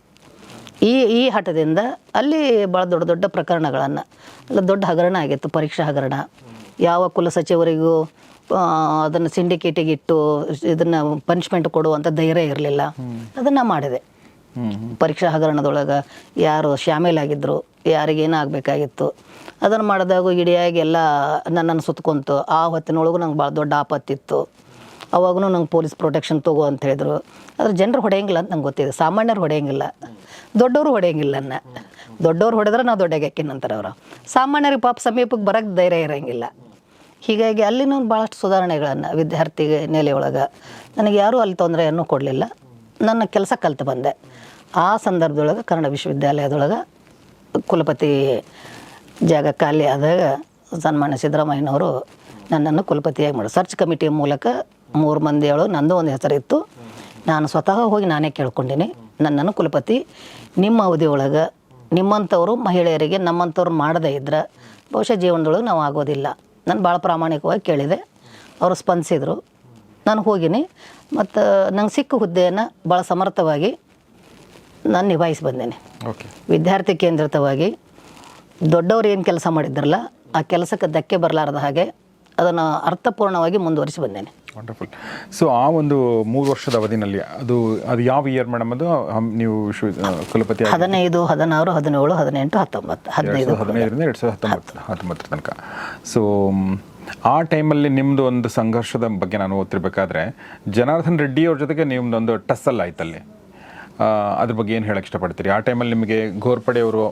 ಈ ಈ ಹಠದಿಂದ ಅಲ್ಲಿ ಭಾಳ ದೊಡ್ಡ ದೊಡ್ಡ ಪ್ರಕರಣಗಳನ್ನು ಅಲ್ಲ ದೊಡ್ಡ ಹಗರಣ ಆಗಿತ್ತು, ಪರೀಕ್ಷಾ ಹಗರಣ. ಯಾವ ಕುಲ ಸಚಿವರಿಗೂ ಅದನ್ನು ಸಿಂಡಿಕೇಟಿಗೆ ಇಟ್ಟು, ಇದನ್ನು ಪನಿಷ್ಮೆಂಟ್ ಕೊಡುವಂಥ ಧೈರ್ಯ ಇರಲಿಲ್ಲ. ಅದನ್ನು ಮಾಡಿದೆ. ಪರೀಕ್ಷಾ ಹಗರಣದೊಳಗೆ ಯಾರು ಶಾಮೀಲಾಗಿದ್ದರು ಯಾರಿಗೇನು ಆಗಬೇಕಾಗಿತ್ತು ಅದನ್ನು ಮಾಡಿದಾಗ ಇಡಿಯಾಗಿ ಎಲ್ಲ ನನ್ನನ್ನು ಸುತ್ಕೊಂತು. ಆ ಹೊತ್ತಿನೊಳಗೂ ನಂಗೆ ಭಾಳ ದೊಡ್ಡ ಆಪತ್ತಿತ್ತು. ಅವಾಗೂ ನಂಗೆ ಪೊಲೀಸ್ ಪ್ರೊಟೆಕ್ಷನ್ ತಗೋ ಅಂತ ಹೇಳಿದ್ರು. ಆದ್ರೆ ಜನರು ಹೊಡೆಯಂಗಿಲ್ಲ ಅಂತ ನಂಗೆ ಗೊತ್ತಿದೆ. ಸಾಮಾನ್ಯರು ಹೊಡೆಯಂಗಿಲ್ಲ. ದೊಡ್ಡವರು ಹೊಡೆಯಂಗಿಲ್ಲ ಅನ್ನ. ದೊಡ್ಡವ್ರು ಹೊಡೆದ್ರೆ ನಾವು ದೊಡ್ಡ ಅಂತಾರೆ ಅವರು. ಸಾಮಾನ್ಯರಿಗೆ ಪಾಪ ಸಮೀಪಕ್ಕೆ ಬರೋಕ್ಕೆ ಧೈರ್ಯ ಇರೋಂಗಿಲ್ಲ. ಹೀಗಾಗಿ ಅಲ್ಲಿನೂ ಭಾಳಷ್ಟು ಸುಧಾರಣೆಗಳನ್ನು ವಿದ್ಯಾರ್ಥಿ ನೆಲೆಯೊಳಗೆ ನನಗೆ ಯಾರೂ ಅಲ್ಲಿ ತೊಂದರೆಯನ್ನು ಕೊಡಲಿಲ್ಲ. ನನ್ನ ಕೆಲಸ ಕಲ್ತು ಬಂದೆ. ಆ ಸಂದರ್ಭದೊಳಗೆ ಕನ್ನಡ ವಿಶ್ವವಿದ್ಯಾಲಯದೊಳಗೆ ಕುಲಪತಿ ಜಾಗ ಖಾಲಿ ಆದಾಗ ಸನ್ಮಾನ್ಯ ಸಿದ್ದರಾಮಯ್ಯನವರು ನನ್ನನ್ನು ಕುಲಪತಿಯಾಗಿ ಮಾಡಿ, ಸರ್ಚ್ ಕಮಿಟಿಯ ಮೂಲಕ ಮೂರು ಮಂದಿ ಹೇಳು ನಂದು ಒಂದು ಹೆಸರಿತ್ತು ನಾನು ಸ್ವತಃ ಹೋಗಿ ನಾನೇ ಕೇಳ್ಕೊಂಡಿನಿ. ನನ್ನನ್ನು ಕುಲಪತಿ ನಿಮ್ಮ ಅವಧಿಯೊಳಗೆ ನಿಮ್ಮಂಥವರು ಮಹಿಳೆಯರಿಗೆ ನಮ್ಮಂಥವ್ರು ಮಾಡದೇ ಇದ್ರೆ ಬಹುಶಃ ಜೀವನದೊಳಗೆ ನಾವು ಆಗೋದಿಲ್ಲ. ನಾನು ಭಾಳ ಪ್ರಾಮಾಣಿಕವಾಗಿ ಕೇಳಿದೆ. ಅವರು ಸ್ಪಂದಿಸಿದರು. ನಾನು ಹೋಗಿನಿ. ಮತ್ತು ನಂಗೆ ಸಿಕ್ಕ ಹುದ್ದೆಯನ್ನು ಭಾಳ ಸಮರ್ಥವಾಗಿ ನಾನು ನಿಭಾಯಿಸಿ ಬಂದೇನೆ. ವಿದ್ಯಾರ್ಥಿ ಕೇಂದ್ರಿತವಾಗಿ ದೊಡ್ಡವರು ಏನು ಕೆಲಸ ಮಾಡಿದ್ರಲ್ಲ ಆ ಕೆಲಸಕ್ಕೆ ಧಕ್ಕೆ ಬರಲಾರದ ಹಾಗೆ ಅದನ್ನು ಅರ್ಥಪೂರ್ಣವಾಗಿ ಮುಂದುವರಿಸಿ ಬಂದೇನೆ. ವಂಡರ್ಫುಲ್ ಸೊ ಆ ಒಂದು ಮೂರು ವರ್ಷದ ಅವಧಿನಲ್ಲಿ ಅದು ಅದು ಯಾವ ಇಯರ್ ಮೇಡಮ್ ಅದು? ನೀವು ಕುಲಪತಿ ಹದಿನೈದು ಹದಿನಾರು ಹದಿನೇಳು ಹದಿನೆಂಟು ಹತ್ತೊಂಬತ್ತು ಹದಿನೈದು. ಹದಿನೈದರಿಂದ ಎರಡು ಸಾವಿರದ ಹತ್ತೊಂಬತ್ತು ಹತ್ತೊಂಬತ್ತರ ತನಕ. ಸೊ ಆ ಟೈಮಲ್ಲಿ ನಿಮ್ಮದು ಒಂದು ಸಂಘರ್ಷದ ಬಗ್ಗೆ ನಾನು ಓದ್ತಿರ್ಬೇಕಾದ್ರೆ ಜನಾರ್ದನ್ ರೆಡ್ಡಿ ಅವ್ರ ಜೊತೆಗೆ ನಿಮ್ಮದೊಂದು ಟಸ್ಸಲ್ ಆಯ್ತಲ್ಲಿ. ಅದ್ರ ಬಗ್ಗೆ ಏನು ಹೇಳಕ್ಕೆ ಇಷ್ಟಪಡ್ತೀರಿ? ಆ ಟೈಮಲ್ಲಿ ನಿಮಗೆ ಘೋರ್ಪಡೆಯವರು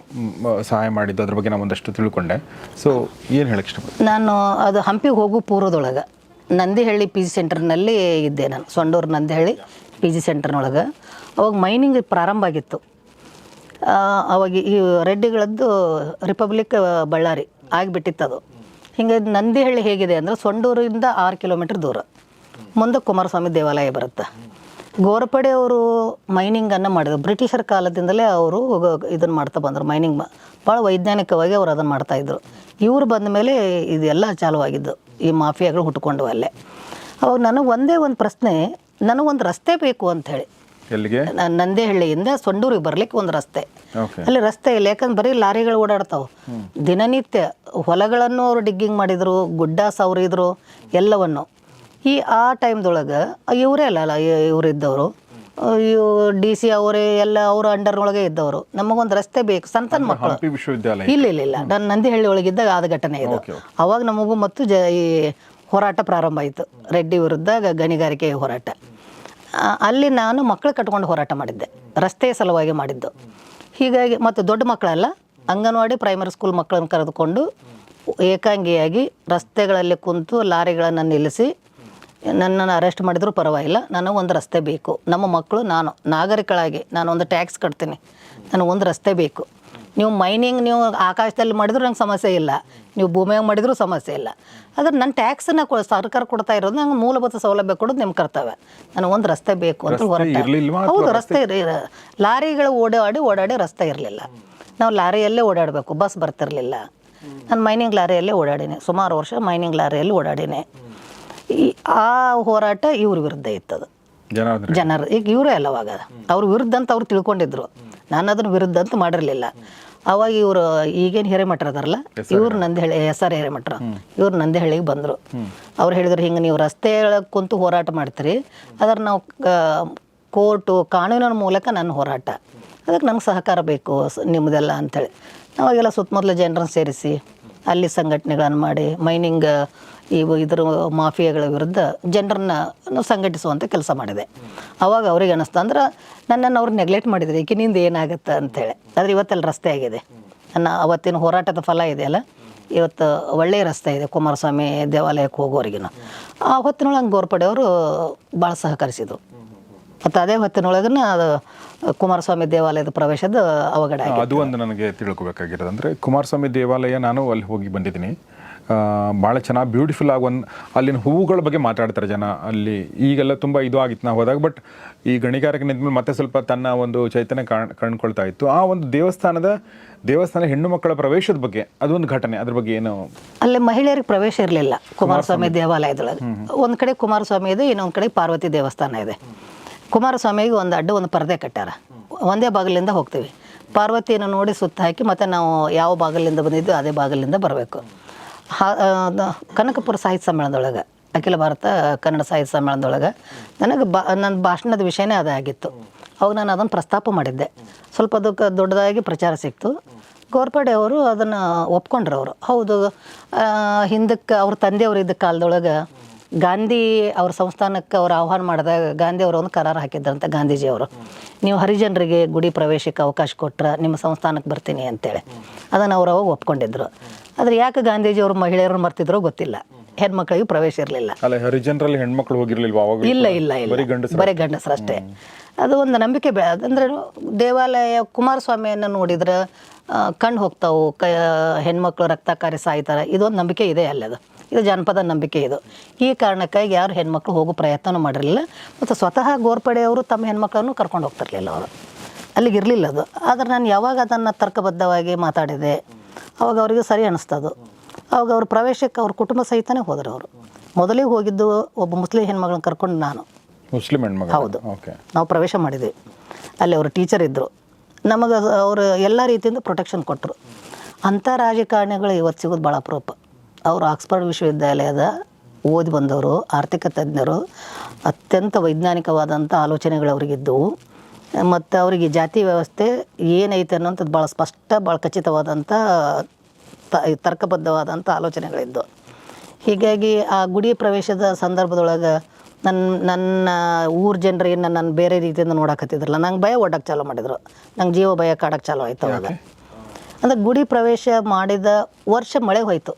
ಸಹಾಯ ಮಾಡಿದ್ದು ಅದ್ರ ಬಗ್ಗೆ ನಾನು ಒಂದಷ್ಟು ತಿಳ್ಕೊಂಡೆ. ಸೊ ಏನು ಹೇಳಕ್ಕೆ ಇಷ್ಟಪಡ್ತೀನಿ ನಾನು ಅದು ಹಂಪಿಗೆ ಹೋಗೋ ಪೂರ್ವದೊಳಗೆ, ನಂದಿಹಳ್ಳಿ ಪಿ ಜಿ ಸೆಂಟರ್ನಲ್ಲಿ ಇದ್ದೆ ನಾನು, ಸೊಂಡೂರು ನಂದಿಹಳ್ಳಿ ಪಿ ಜಿ ಸೆಂಟರ್ನೊಳಗೆ. ಅವಾಗ ಮೈನಿಂಗ್ ಪ್ರಾರಂಭ ಆಗಿತ್ತು. ಅವಾಗ ಈ ರೆಡ್ಡಿಗಳದ್ದು ರಿಪಬ್ಲಿಕ್ ಬಳ್ಳಾರಿ ಆಗಿಬಿಟ್ಟಿತ್ತು ಅದು. ಹಿಂಗೆ ನಂದಿಹಳ್ಳಿ ಹೇಗಿದೆ ಅಂದರೆ ಸೊಂಡೂರಿಂದ ಆರು ಕಿಲೋಮೀಟ್ರ್ ದೂರ. ಮುಂದೆ ಕುಮಾರಸ್ವಾಮಿ ದೇವಾಲಯ ಬರುತ್ತೆ. ಗೋರಪಡೆ ಅವರು ಮೈನಿಂಗನ್ನು ಮಾಡಿದ್ರು. ಬ್ರಿಟಿಷರ ಕಾಲದಿಂದಲೇ ಅವರು ಇದನ್ನು ಮಾಡ್ತಾ ಬಂದರು ಮೈನಿಂಗ್ ಭಾಳ ವೈಜ್ಞಾನಿಕವಾಗಿ ಅವರು ಅದನ್ನು ಮಾಡ್ತಾಯಿದ್ರು ಇವರು ಬಂದ ಮೇಲೆ ಇದೆಲ್ಲ ಚಾಲುವಾಗಿದ್ದು ಈ ಮಾಫಿಯಾಗಳು ಹುಟ್ಕೊಂಡು ಅಲ್ಲೇ. ಅವಾಗ ನನಗೆ ಒಂದೇ ಒಂದು ಪ್ರಶ್ನೆ ನನಗೊಂದು ರಸ್ತೆ ಬೇಕು ಅಂಥೇಳಿ ಎಲ್ಲಿಗೆ? ನಂದೇಹಳ್ಳಿಯಿಂದ ನಂದಿಹಳ್ಳಿಯಿಂದ ಸೊಂಡೂರಿಗೆ ಬರ್ಲಿಕ್ಕೆ ಒಂದು ರಸ್ತೆ. ಅಲ್ಲಿ ರಸ್ತೆ ಇಲ್ಲ ಯಾಕಂದ್ರೆ ಬರೀ ಲಾರಿಗಳು ಓಡಾಡ್ತಾವೆ. ದಿನನಿತ್ಯ ಹೊಲಗಳನ್ನು ಅವರು ಡಿಗ್ಗಿಂಗ್ ಮಾಡಿದರು ಗುಡ್ಡ ಸವರಿದ್ರು ಎಲ್ಲವನ್ನು. ಈ ಆ ಟೈಮ್ದೊಳಗೆ ಇವರೇ ಅಲ್ಲ ಇವ್ರು ಇದ್ದವರು. ಇವು ಡಿ ಸಿ ಅವರೇ ಎಲ್ಲ ಅವ್ರ ಅಂಡರ್ನೊಳಗೆ ಇದ್ದವರು. ನಮಗೊಂದು ರಸ್ತೆ ಬೇಕು ಸಣ್ಣ ಸಣ್ಣ ಮಕ್ಕಳು ವಿಶ್ವವಿದ್ಯಾಲಯ ಇಲ್ಲ ಇಲ್ಲ ಇಲ್ಲ. ನಾನು ನಂದಿಹಳ್ಳಿ ಒಳಗಿದ್ದಾಗ ಆದ ಘಟನೆ ಇದು ಅವಾಗ ನಮಗೂ ಮತ್ತು ಜ ಈ ಹೋರಾಟ ಪ್ರಾರಂಭ ಆಯಿತು. ರೆಡ್ಡಿ ವಿರುದ್ಧ ಗಣಿಗಾರಿಕೆ ಹೋರಾಟ. ಅಲ್ಲಿ ನಾನು ಮಕ್ಕಳು ಕಟ್ಕೊಂಡು ಹೋರಾಟ ಮಾಡಿದ್ದೆ. ರಸ್ತೆಯ ಸಲುವಾಗಿ ಮಾಡಿದ್ದು. ಹೀಗಾಗಿ ಮತ್ತು ದೊಡ್ಡ ಮಕ್ಕಳಲ್ಲ ಅಂಗನವಾಡಿ ಪ್ರೈಮರಿ ಸ್ಕೂಲ್ ಮಕ್ಕಳನ್ನು ಕರೆದುಕೊಂಡು ಏಕಾಂಗಿಯಾಗಿ ರಸ್ತೆಗಳಲ್ಲಿ ಕುಂತು ಲಾರಿಗಳನ್ನು ನಿಲ್ಲಿಸಿ ನನ್ನನ್ನು ಅರೆಸ್ಟ್ ಮಾಡಿದರೂ ಪರವಾಗಿಲ್ಲ. ನನಗೆ ಒಂದು ರಸ್ತೆ ಬೇಕು. ನಮ್ಮ ಮಕ್ಕಳು ನಾನು ನಾಗರಿಕಳಾಗಿ ನಾನು ಒಂದು ಟ್ಯಾಕ್ಸ್ ಕಟ್ತೀನಿ. ನನಗೊಂದು ಒಂದು ರಸ್ತೆ ಬೇಕು. ನೀವು ಮೈನಿಂಗ್ ನೀವು ಆಕಾಶದಲ್ಲಿ ಮಾಡಿದ್ರು ನಂಗೆ ಸಮಸ್ಯೆ ಇಲ್ಲ. ನೀವು ಭೂಮಿಯಾಗ ಮಾಡಿದರೂ ಸಮಸ್ಯೆ ಇಲ್ಲ. ಆದರೆ ನನ್ನ ಟ್ಯಾಕ್ಸನ್ನ ಕೊ ಸರ್ಕಾರ ಕೊಡ್ತಾ ಇರೋದು ನಂಗೆ ಮೂಲಭೂತ ಸೌಲಭ್ಯ ಕೊಡೋದು ನಿಮ್ಮ ಕರ್ತವ್ಯ. ನನಗೊಂದು ಒಂದು ರಸ್ತೆ ಬೇಕು ಅಂತ ಹೊರಟ. ಹೌದು ರಸ್ತೆ ಲಾರಿಗಳು ಓಡಾಡಿ ಓಡಾಡಿ ರಸ್ತೆ ಇರಲಿಲ್ಲ. ನಾವು ಲಾರಿಯಲ್ಲೇ ಓಡಾಡಬೇಕು. ಬಸ್ ಬರ್ತಿರಲಿಲ್ಲ. ನಾನು ಮೈನಿಂಗ್ ಲಾರಿಯಲ್ಲೇ ಓಡಾಡಿನಿ. ಸುಮಾರು ವರ್ಷ ಮೈನಿಂಗ್ ಲಾರಿಯಲ್ಲಿ ಓಡಾಡೀನಿ. ಈ ಆ ಹೋರಾಟ ಇವ್ರ ವಿರುದ್ಧ ಇತ್ತದು. ಜನರು ಈಗ ಇವರೇ ಅಲ್ಲ ಅವಾಗ. ಅವ್ರ ವಿರುದ್ಧ ಅಂತ ಅವ್ರು ತಿಳ್ಕೊಂಡಿದ್ರು. ನಾನು ಅದನ್ನ ವಿರುದ್ಧ ಅಂತ ಮಾಡಿರಲಿಲ್ಲ. ಅವಾಗ ಇವರು ಈಗೇನು ಹಿರೇಮಠರು ಅದಾರಲ್ಲ ಇವ್ರು ನಂದಿಹಳ್ಳಿ ಎಸ್ ಆರ್ ಹಿರೇಮಠರು ಇವ್ರು ನಂದಿಹಳ್ಳಿಗೆ ಬಂದರು. ಅವ್ರು ಹೇಳಿದ್ರು ಹಿಂಗೆ ನೀವು ರಸ್ತೆ ಕುಂತು ಹೋರಾಟ ಮಾಡ್ತೀರಿ. ಅದ್ರ ನಾವು ಕೋರ್ಟು ಕಾನೂನಿನ ಮೂಲಕ ನನ್ನ ಹೋರಾಟ. ಅದಕ್ಕೆ ನಂಗೆ ಸಹಕಾರ ಬೇಕು ನಿಮ್ಮದೆಲ್ಲ ಅಂಥೇಳಿ ನಾವಾಗೆಲ್ಲ ಸುತ್ತಮುತ್ತಲ ಜನರನ್ನು ಸೇರಿಸಿ ಅಲ್ಲಿ ಸಂಘಟನೆಗಳನ್ನು ಮಾಡಿ ಮೈನಿಂಗ್ ಇವು ಇದರ ಮಾಫಿಯಾಗಳ ವಿರುದ್ಧ ಜನರನ್ನ ಸಂಘಟಿಸುವಂಥ ಕೆಲಸ ಮಾಡಿದೆ. ಅವಾಗ ಅವ್ರಿಗೆ ಅನ್ನಿಸ್ತು ಅಂದ್ರೆ ನನ್ನನ್ನು ಅವ್ರು ನೆಗ್ಲೆಕ್ಟ್ ಮಾಡಿದ್ರು ಈಕಿನಿಂದ ಏನಾಗುತ್ತೆ ಅಂತೇಳಿ. ಆದರೆ ಇವತ್ತೆಲ್ಲ ರಸ್ತೆ ಆಗಿದೆ. ನನ್ನ ಅವತ್ತಿನ ಹೋರಾಟದ ಫಲ ಇದೆಯಲ್ಲ ಇವತ್ತು ಒಳ್ಳೆಯ ರಸ್ತೆ ಇದೆ ಕುಮಾರಸ್ವಾಮಿ ದೇವಾಲಯಕ್ಕೆ ಹೋಗೋರಿಗಿನ ಆ ಹೊತ್ತಿನೊಳಗೆ ಗೋರ್ಪಡೆಯವರು ಭಾಳ ಸಹಕರಿಸಿದರು. ಮತ್ತು ಅದೇ ಹೊತ್ತಿನೊಳಗನ ಅದು ಕುಮಾರಸ್ವಾಮಿ ದೇವಾಲಯದ ಪ್ರವೇಶದ ಅವಘಡ ಆಗಿದೆ. ಅದು ಒಂದು ನನಗೆ ತಿಳ್ಕೊಬೇಕಾಗಿರೋದು ಅಂದರೆ ಕುಮಾರಸ್ವಾಮಿ ದೇವಾಲಯ ನಾನು ಅಲ್ಲಿ ಹೋಗಿ ಬಂದಿದ್ದೀನಿ. ಭಾಳ ಚೆನ್ನಾಗಿ ಬ್ಯೂಟಿಫುಲ್ ಆಗಿ ಒಂದು ಅಲ್ಲಿನ ಹೂವುಗಳ ಬಗ್ಗೆ ಮಾತಾಡ್ತಾರೆ ಜನ. ಅಲ್ಲಿ ಈಗೆಲ್ಲ ತುಂಬ ಇದು ಆಗಿತ್ತು ನಾವು ಹೋದಾಗ ಬಟ್ ಈ ಗಣಿಗಾರಿಕೆ ನಿಂತ ಮತ್ತೆ ಸ್ವಲ್ಪ ತನ್ನ ಒಂದು ಚೈತನ್ಯ ಕಾಣ್ ಕಂಡುಕೊಳ್ತಾ ಇತ್ತು. ಆ ಒಂದು ದೇವಸ್ಥಾನದ ದೇವಸ್ಥಾನ ಹೆಣ್ಣು ಮಕ್ಕಳ ಪ್ರವೇಶದ ಬಗ್ಗೆ ಅದೊಂದು ಘಟನೆ ಅದ್ರ ಬಗ್ಗೆ ಏನು? ಅಲ್ಲಿ ಮಹಿಳೆಯರಿಗೆ ಪ್ರವೇಶ ಇರಲಿಲ್ಲ ಕುಮಾರಸ್ವಾಮಿ ದೇವಾಲಯದೊಳಗೆ ಒಂದು ಕಡೆ ಕುಮಾರಸ್ವಾಮಿ ಇದೆ ಇನ್ನೊಂದು ಕಡೆ ಪಾರ್ವತಿ ದೇವಸ್ಥಾನ ಇದೆ. ಕುಮಾರಸ್ವಾಮಿಗೆ ಒಂದು ಅಡ್ಡ ಒಂದು ಪರದೆ ಕಟ್ಟಾರ. ಒಂದೇ ಬಾಗಿಲಿಂದ ಹೋಗ್ತೀವಿ. ಪಾರ್ವತಿಯನ್ನು ನೋಡಿ ಸುತ್ತ ಹಾಕಿ ಮತ್ತೆ ನಾವು ಯಾವ ಬಾಗಿಲಿಂದ ಬಂದಿದ್ದು ಅದೇ ಬಾಗಿಲಿಂದ ಬರಬೇಕು. ಹಾ ಕನಕಪುರ ಸಾಹಿತ್ಯ ಸಮ್ಮೇಳನದೊಳಗೆ, ಅಖಿಲ ಭಾರತ ಕನ್ನಡ ಸಾಹಿತ್ಯ ಸಮ್ಮೇಳನದೊಳಗೆ ನನಗೆ ಬಾ, ನನ್ನ ಭಾಷಣದ ವಿಷಯನೇ ಅದೇ ಆಗಿತ್ತು. ಅವಾಗ ನಾನು ಅದನ್ನು ಪ್ರಸ್ತಾಪ ಮಾಡಿದ್ದೆ. ಸ್ವಲ್ಪ ಅದಕ್ಕೆ ದೊಡ್ಡದಾಗಿ ಪ್ರಚಾರ ಸಿಕ್ತು. ಅವರು ಅದನ್ನು ಒಪ್ಕೊಂಡ್ರು ಅವರು. ಹೌದು ಹಿಂದಕ್ಕೆ ಅವ್ರ ತಂದೆಯವರು ಇದ್ದ ಕಾಲದೊಳಗೆ ಗಾಂಧಿ ಅವ್ರ ಸಂಸ್ಥಾನಕ್ಕೆ ಅವ್ರು ಆಹ್ವಾನ ಮಾಡಿದಾಗ ಗಾಂಧಿ ಅವರು ಒಂದು ಕರಾರು ಹಾಕಿದ್ರಂತೆ ಗಾಂಧೀಜಿಯವರು ನೀವು ಹರಿಜನರಿಗೆ ಗುಡಿ ಪ್ರವೇಶಕ್ಕೆ ಅವಕಾಶ ಕೊಟ್ರೆ ನಿಮ್ಮ ಸಂಸ್ಥಾನಕ್ಕೆ ಬರ್ತೀನಿ ಅಂತೇಳಿ. ಅದನ್ನು ಅವ್ರು ಅವಾಗ ಒಪ್ಕೊಂಡಿದ್ರು. ಆದರೆ ಯಾಕೆ ಗಾಂಧೀಜಿ ಅವರು ಮಹಿಳೆಯರನ್ನು ಮರ್ತಿದ್ರೋ ಗೊತ್ತಿಲ್ಲ. ಹೆಣ್ಮಕ್ಳಿಗೆ ಪ್ರವೇಶ ಇರಲಿಲ್ಲ. ಅಲ್ಲ ಹರಿಜನರಲ್ಲಿ ಹೆಣ್ಮಕ್ಳು ಹೋಗಿರ್ಲಿಲ್ವಾ? ಅವಾಗ ಇಲ್ಲ ಇಲ್ಲ ಬರೀ ಇಲ್ಲ ಬರೀ ಗಂಡಸರಷ್ಟೇ. ಅದು ಒಂದು ನಂಬಿಕೆ ಬೆ ಅಂದ್ರೆ ದೇವಾಲಯ ಕುಮಾರಸ್ವಾಮಿಯನ್ನು ನೋಡಿದ್ರೆ ಕಣ್ಣು ಹೋಗ್ತಾವು. ಕ ಹೆಣ್ಮಕ್ಳು ರಕ್ತಕಾರಿ ಸಾಯ್ತಾರೆ. ಇದೊಂದು ನಂಬಿಕೆ ಇದೆ ಅಲ್ಲದು ಇದು ಜಾನಪದ ನಂಬಿಕೆ ಇದು. ಈ ಕಾರಣಕ್ಕಾಗಿ ಯಾರು ಹೆಣ್ಮಕ್ಳು ಹೋಗೋ ಪ್ರಯತ್ನ ಮಾಡಿರಲಿಲ್ಲ. ಮತ್ತು ಸ್ವತಃ ಗೋರ್ಪಡೆಯವರು ತಮ್ಮ ಹೆಣ್ಮಕ್ಳನ್ನು ಕರ್ಕೊಂಡು ಹೋಗ್ತಿರ್ಲಿಲ್ಲ ಅವರು. ಅಲ್ಲಿಗೆ ಇರಲಿಲ್ಲ ಅದು. ಆದರೆ ನಾನು ಯಾವಾಗ ಅದನ್ನು ತರ್ಕಬದ್ಧವಾಗಿ ಮಾತಾಡಿದೆ? ಅವಾಗ ಅವರಿಗೆ ಸರಿ ಅನ್ನಿಸ್ತದು ಅವಾಗ ಅವ್ರ ಪ್ರವೇಶಕ್ಕೆ ಅವ್ರ ಕುಟುಂಬ ಸಹಿತನೇ ಹೋದರು ಅವರು. ಮೊದಲಿಗೆ ಹೋಗಿದ್ದು ಒಬ್ಬ ಮುಸ್ಲಿಂ ಹೆಣ್ಮಗಳನ್ನ ಕರ್ಕೊಂಡು ನಾನು. ಮುಸ್ಲಿಂ ಹೆಣ್ಮಗಳು? ಹೌದು. ನಾವು ಪ್ರವೇಶ ಮಾಡಿದ್ವಿ. ಅಲ್ಲಿ ಅವರು ಟೀಚರ್ ಇದ್ದರು ನಮಗೆ ಅವರು ಎಲ್ಲ ರೀತಿಯಿಂದ ಪ್ರೊಟೆಕ್ಷನ್ ಕೊಟ್ಟರು ಅಂಥ ರಾಜಕಾರಣಿಗಳು ಇವತ್ತು ಸಿಗೋದು ಭಾಳ ಅಪರೂಪ ಅವರು ಆಕ್ಸ್ಫರ್ಡ್ ವಿಶ್ವವಿದ್ಯಾಲಯದ ಓದಿ ಬಂದವರು ಆರ್ಥಿಕ ತಜ್ಞರು ಅತ್ಯಂತ ವೈಜ್ಞಾನಿಕವಾದಂಥ ಆಲೋಚನೆಗಳು ಅವರಿಗಿದ್ದವು. ಮತ್ತು ಅವರಿಗೆ ಜಾತಿ ವ್ಯವಸ್ಥೆ ಏನೈತೆ ಅನ್ನೋಂಥದ್ದು ಭಾಳ ಸ್ಪಷ್ಟ ಭಾಳ ಖಚಿತವಾದಂಥ ತ ತರ್ಕಬದ್ಧವಾದಂಥ ಆಲೋಚನೆಗಳಿದ್ದವು ಹೀಗಾಗಿ ಆ ಗುಡಿ ಪ್ರವೇಶದ ಸಂದರ್ಭದೊಳಗೆ ನನ್ನ ನನ್ನ ಊರ ಜನರಿಗೆ ನನ್ನ ಬೇರೆ ರೀತಿಯಿಂದ ನೋಡಕತ್ತಿದ್ರಲ್ಲ ನಂಗೆ ಭಯ ಒಡ್ಡಕ್ಕೆ ಚಾಲೂ ಮಾಡಿದ್ರು. ನಂಗೆ ಜೀವ ಭಯ ಕಾಡಕ್ಕೆ ಚಾಲೂ ಆಯ್ತು ಅವಾಗ. ಅಂದ್ರೆ ಗುಡಿ ಪ್ರವೇಶ ಮಾಡಿದ ವರ್ಷ ಮಳೆ ಹೋಯ್ತು.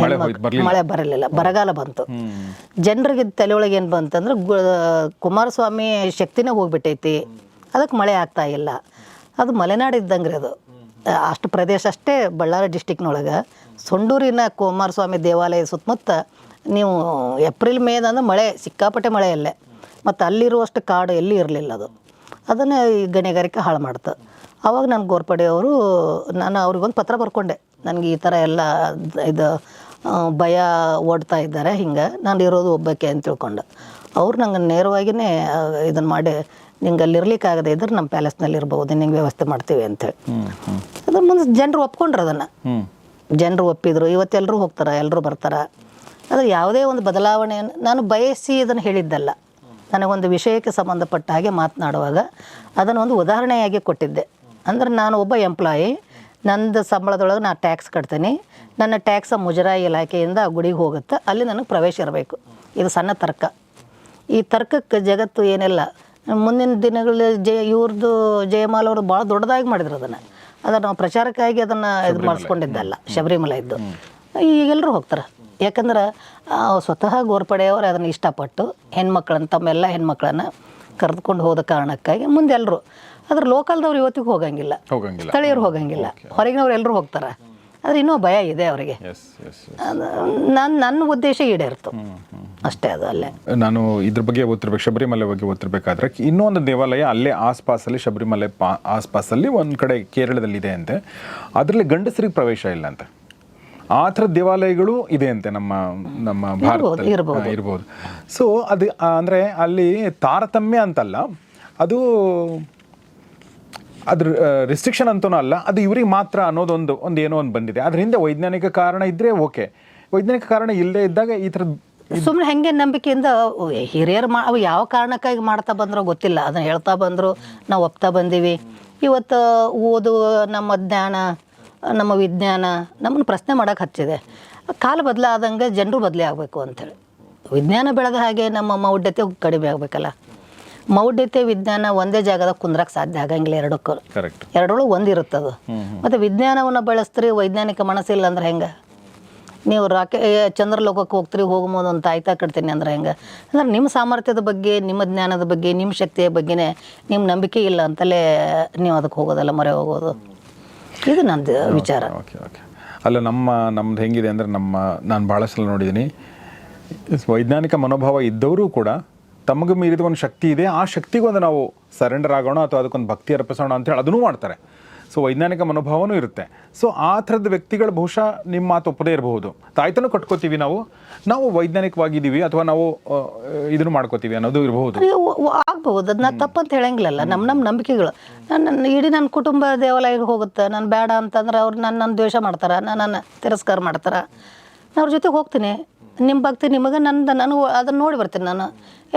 ಮಳೆ ಬರಲಿಲ್ಲ. ಬರಗಾಲ ಬಂತು. ಜನರಿಗೆ ತಲೆಯೊಳಗೆ ಏನು ಬಂತಂದ್ರೆ ಕುಮಾರಸ್ವಾಮಿ ಶಕ್ತಿನೇ ಹೋಗ್ಬಿಟ್ಟೈತಿ. ಅದಕ್ಕೆ ಮಳೆ ಆಗ್ತಾ ಇಲ್ಲ. ಅದು ಮಲೆನಾಡು ಇದ್ದಂಗೆ ಅದು. ಅಷ್ಟು ಪ್ರದೇಶ ಅಷ್ಟೇ ಬಳ್ಳಾರಿ ಡಿಸ್ಟಿಕ್ನೊಳಗೆ. ಸೊಂಡೂರಿನ ಕುಮಾರಸ್ವಾಮಿ ದೇವಾಲಯ ಸುತ್ತಮುತ್ತ ನೀವು ಏಪ್ರಿಲ್ ಮೇದಂದ್ರೆ ಮಳೆ ಸಿಕ್ಕಾಪಟ್ಟೆ ಮಳೆ ಅಲ್ಲೇ. ಮತ್ತು ಅಲ್ಲಿರುವಷ್ಟು ಕಾಡು ಎಲ್ಲಿ ಇರಲಿಲ್ಲ ಅದು. ಅದನ್ನು ಈ ಗಣಿಗಾರಿಕೆ ಹಾಳು ಮಾಡ್ತು. ಅವಾಗ ನಾನು ಗೋರ್ಪಡೆಯವರು ನಾನು ಅವ್ರಿಗೊಂದು ಪತ್ರ ಬರ್ಕೊಂಡೆ. ನನಗೆ ಈ ಥರ ಎಲ್ಲ ಇದು ಭಯ ಓಡ್ತಾ ಇದ್ದಾರೆ. ಹಿಂಗೆ ನಾನು ಇರೋದು ಒಬ್ಬಕ್ಕೆ ಅಂತ ತಿಳ್ಕೊಂಡು. ಅವ್ರು ನಂಗೆ ನೇರವಾಗಿಯೇ ಇದನ್ನು ಮಾಡಿ ನಿಂಗೆ ಅಲ್ಲಿ ಇರ್ಲಿಕ್ಕಾಗದೆ ಇದ್ರೆ ನಮ್ಮ ಪ್ಯಾಲೇಸ್ನಲ್ಲಿ ಇರ್ಬೋದು ನಿಂಗೆ ವ್ಯವಸ್ಥೆ ಮಾಡ್ತೀವಿ ಅಂತೇಳಿ ಅದ್ರ ಮುಂದೆ ಜನರು ಒಪ್ಕೊಂಡ್ರು ಅದನ್ನು. ಜನರು ಒಪ್ಪಿದ್ರು ಇವತ್ತೆಲ್ಲರೂ ಹೋಗ್ತಾರೆ ಎಲ್ಲರೂ ಬರ್ತಾರೆ. ಅದು ಯಾವುದೇ ಒಂದು ಬದಲಾವಣೆಯನ್ನು ನಾನು ಬಯಸಿ ಇದನ್ನು ಹೇಳಿದ್ದಲ್ಲ. ನನಗೊಂದು ವಿಷಯಕ್ಕೆ ಸಂಬಂಧಪಟ್ಟ ಹಾಗೆ ಮಾತನಾಡುವಾಗ ಅದನ್ನು ಒಂದು ಉದಾಹರಣೆಯಾಗಿ ಕೊಟ್ಟಿದ್ದೆ. ಅಂದ್ರೆ ನಾನು ಒಬ್ಬ ಎಂಪ್ಲಾಯಿ ನಂದು ಸಂಬಳದೊಳಗೆ ನಾನು ಟ್ಯಾಕ್ಸ್ ಕಟ್ತೀನಿ. ನನ್ನ ಟ್ಯಾಕ್ಸ ಮುಜರಾಯಿ ಇಲಾಖೆಯಿಂದ ಆ ಗುಡಿಗೆ ಹೋಗುತ್ತೆ. ಅಲ್ಲಿ ನನಗೆ ಪ್ರವೇಶ ಇರಬೇಕು. ಇದು ಸಣ್ಣ ತರ್ಕ. ಈ ತರ್ಕಕ್ಕೆ ಜಗತ್ತು ಏನೆಲ್ಲ. ಮುಂದಿನ ದಿನಗಳಲ್ಲಿ ಜಯ ಇವ್ರದ್ದು ಜಯಮಾಲ ಅವರು ಭಾಳ ದೊಡ್ಡದಾಗಿ ಮಾಡಿದ್ರು ಅದನ್ನು. ಅದನ್ನು ನಾವು ಪ್ರಚಾರಕ್ಕಾಗಿ ಅದನ್ನು ಇದು ಮಾಡಿಸ್ಕೊಂಡಿದ್ದಲ್ಲ ಶಬರಿಮಲ ಇದ್ದು ಈಗೆಲ್ಲರೂ ಹೋಗ್ತಾರೆ. ಯಾಕಂದ್ರೆ ಸ್ವತಃ ಗೋರ್ಪಡೆಯವರು ಅದನ್ನು ಇಷ್ಟಪಟ್ಟು ಹೆಣ್ಮಕ್ಳನ್ನ ತಮ್ಮೆಲ್ಲ ಹೆಣ್ಮಕ್ಳನ್ನು ಕರೆದುಕೊಂಡು ಹೋದ ಕಾರಣಕ್ಕಾಗಿ ಮುಂದೆ ಎಲ್ಲರೂ ಅದ್ರ ಲೋಕಲ್ದವ್ರು ಇವತ್ತಿಗೂ ಹೋಗಂಗಿಲ್ಲ. ಸ್ಥಳೀಯರು ಹೋಗಂಗಿಲ್ಲ. ಹೊರಗಿನವ್ರು ಎಲ್ಲರೂ ಹೋಗ್ತಾರೆ. ಆದರೆ ಇನ್ನೂ ಭಯ ಇದೆ ಅವರಿಗೆ. ನನ್ನ ನನ್ನ ಉದ್ದೇಶ ಈಡೇರ್ತು. ಅಷ್ಟೇ ಅದು ಅಲ್ಲೇ. ನಾನು ಇದ್ರ ಬಗ್ಗೆ ಓದ್ತಿರ್ಬೇಕು ಶಬರಿಮಲೆ ಬಗ್ಗೆ ಓದ್ತಿರ್ಬೇಕಾದ್ರೆ ಇನ್ನೊಂದು ದೇವಾಲಯ ಅಲ್ಲೇ ಆಸ್ಪಾಸಲ್ಲಿ ಶಬರಿಮಲೆ ಪಾ ಆಸ್ಪಾಸಲ್ಲಿ ಒಂದು ಕಡೆ ಕೇರಳದಲ್ಲಿದೆ ಅಂತೆ. ಅದರಲ್ಲಿ ಗಂಡಸರಿಗೆ ಪ್ರವೇಶ ಇಲ್ಲ ಅಂತೆ. ಆ ಥರ ದೇವಾಲಯಗಳು ಇದೆ ಅಂತೆ ನಮ್ಮ ನಮ್ಮ ಭಾರತದಲ್ಲಿ. ಇರ್ಬೋದು. ಸೊ ಅದು ಅಂದ್ರೆ ಅಲ್ಲಿ ತಾರತಮ್ಯ ಅಂತಲ್ಲ ಅದು ಅದ್ರ ರಿಸ್ಟ್ರಿಕ್ಷನ್ ಅಂತನೂ ಅಲ್ಲ, ಅದು ಇವ್ರಿಗೆ ಮಾತ್ರ ಅನ್ನೋದೊಂದು, ಒಂದು ಏನೋ ಒಂದು ಬಂದಿದೆ. ಅದ್ರ ಹಿಂದೆ ವೈಜ್ಞಾನಿಕ ಕಾರಣ ಇದ್ರೆ ಓಕೆ. ವೈಜ್ಞಾನಿಕ ಕಾರಣ ಇಲ್ಲದೆ ಇದ್ದಾಗ ಈ ಥರದ್ದು ಸುಮ್ಮನೆ ಹೆಂಗೆ ನಂಬಿಕೆಯಿಂದ ಹಿರಿಯರು ಮಾ, ಅವು ಯಾವ ಕಾರಣಕ್ಕಾಗಿ ಮಾಡ್ತಾ ಬಂದ್ರೋ ಗೊತ್ತಿಲ್ಲ. ಅದನ್ನು ಹೇಳ್ತಾ ಬಂದರು, ನಾವು ಒಪ್ತಾ ಬಂದೀವಿ. ಇವತ್ತು ಓದು, ನಮ್ಮ ಜ್ಞಾನ, ನಮ್ಮ ವಿಜ್ಞಾನ ನಮ್ಮನ್ನು ಪ್ರಶ್ನೆ ಮಾಡೋಕೆ ಹಚ್ಚಿದೆ. ಕಾಲ ಬದಲಾದಂಗೆ ಜನರು ಬದಲಿ ಆಗಬೇಕು ಅಂಥೇಳಿ ವಿಜ್ಞಾನ ಬೆಳೆದ ಹಾಗೆ ನಮ್ಮ ಮೌಢ್ಯತೆ ಕಡಿಮೆ ಆಗಬೇಕಲ್ಲ. ಮೌಢ್ಯತೆ ವಿಜ್ಞಾನ ಒಂದೇ ಜಾಗದಾಗ ಕುಂದ್ರಕ್ಕೆ ಸಾಧ್ಯ ಆಗಂಗಿಲ್ಲ ಎರಡಕ್ಕೂ. ಎರಡರೊಳಗೆ ಒಂದಿರುತ್ತದು ಮತ್ತು ವಿಜ್ಞಾನವನ್ನು ಬಳಸ್ತೀರಿ ವೈಜ್ಞಾನಿಕ ಮನಸ್ಸಿಲ್ಲ ಅಂದ್ರೆ ಹೆಂಗೆ? ನೀವು ರಾಕೆ ಚಂದ್ರಲೋಕಕ್ಕೆ ಹೋಗ್ತೀರಿ ಹೋಗ್ಬೋದು ಅಂತ ಆಯ್ತಾ ಕಟ್ತೀನಿ ಅಂದ್ರೆ ಹೆಂಗೆ? ಅಂದ್ರೆ ನಿಮ್ಮ ಸಾಮರ್ಥ್ಯದ ಬಗ್ಗೆ ನಿಮ್ಮ ಜ್ಞಾನದ ಬಗ್ಗೆ ನಿಮ್ಮ ಶಕ್ತಿಯ ಬಗ್ಗೆನೇ ನಿಮ್ಮ ನಂಬಿಕೆ ಇಲ್ಲ ಅಂತಲೇ ನೀವು ಅದಕ್ಕೆ ಹೋಗೋದಲ್ಲ ಮೊರೆ ಹೋಗೋದು. ಇದು ನಂದು ವಿಚಾರ. ಓಕೆ ಓಕೆ ಅಲ್ಲ ನಮ್ಮ ನಮ್ದು ಹೆಂಗಿದೆ ಅಂದರೆ ನಮ್ಮ ನಾನು ಭಾಳ ಸಲ ನೋಡಿದ್ದೀನಿ ವೈಜ್ಞಾನಿಕ ಮನೋಭಾವ ಇದ್ದವರು ಕೂಡ ತಮಗೆ ಮೀರಿದ ಒಂದು ಶಕ್ತಿ ಇದೆ. ಆ ಶಕ್ತಿಗೊಂದು ನಾವು ಸರೆಂಡರ್ ಆಗೋಣ ಅಥವಾ ಅದಕ್ಕೊಂದು ಭಕ್ತಿ ಅರ್ಪಿಸೋಣ ಅಂತೇಳಿ ಅದನ್ನೂ ಮಾಡ್ತಾರೆ. ಸೊ ವೈಜ್ಞಾನಿಕ ಮನೋಭಾವನೂ ಇರುತ್ತೆ. ಸೊ ಆ ಥರದ ವ್ಯಕ್ತಿಗಳು ಬಹುಶಃ ನಿಮ್ಮ ಮಾತು ಒಪ್ಪದೇ ಇರಬಹುದು. ತಾಯ್ತನೂ ಕಟ್ಕೋತೀವಿ ನಾವು. ನಾವು ವೈಜ್ಞಾನಿಕವಾಗಿದ್ದೀವಿ ಅಥವಾ ನಾವು ಇದನ್ನು ಮಾಡ್ಕೋತೀವಿ ಅನ್ನೋದು ಇರಬಹುದು. ಆಗ್ಬಹುದು. ಅದನ್ನ ತಪ್ಪಂತ ಹೇಳಂಗಿಲ್ಲಲ್ಲ. ನಮ್ಮ ನಮ್ಮ ನಂಬಿಕೆಗಳು. ನನ್ನ ನನ್ನ ಇಡೀ ನನ್ನ ಕುಟುಂಬ ದೇವಾಲಯಕ್ಕೆ ಹೋಗುತ್ತೆ? ನಾನು ಬೇಡ ಅಂತಂದ್ರೆ ಅವ್ರು ನನ್ನ ನನ್ನ ದ್ವೇಷ ಮಾಡ್ತಾರೆ? ನನ್ನನ್ನು ತಿರಸ್ಕಾರ ಮಾಡ್ತಾರೆ? ನಾನು ಅವ್ರ ಜೊತೆಗೆ ಹೋಗ್ತೀನಿ. ನಿಮ್ಮ ಭಕ್ತಿ ನಿಮಗೆ ನನ್ನ ನಾನು ಅದನ್ನು ನೋಡಿ ಬರ್ತೀನಿ ನಾನು.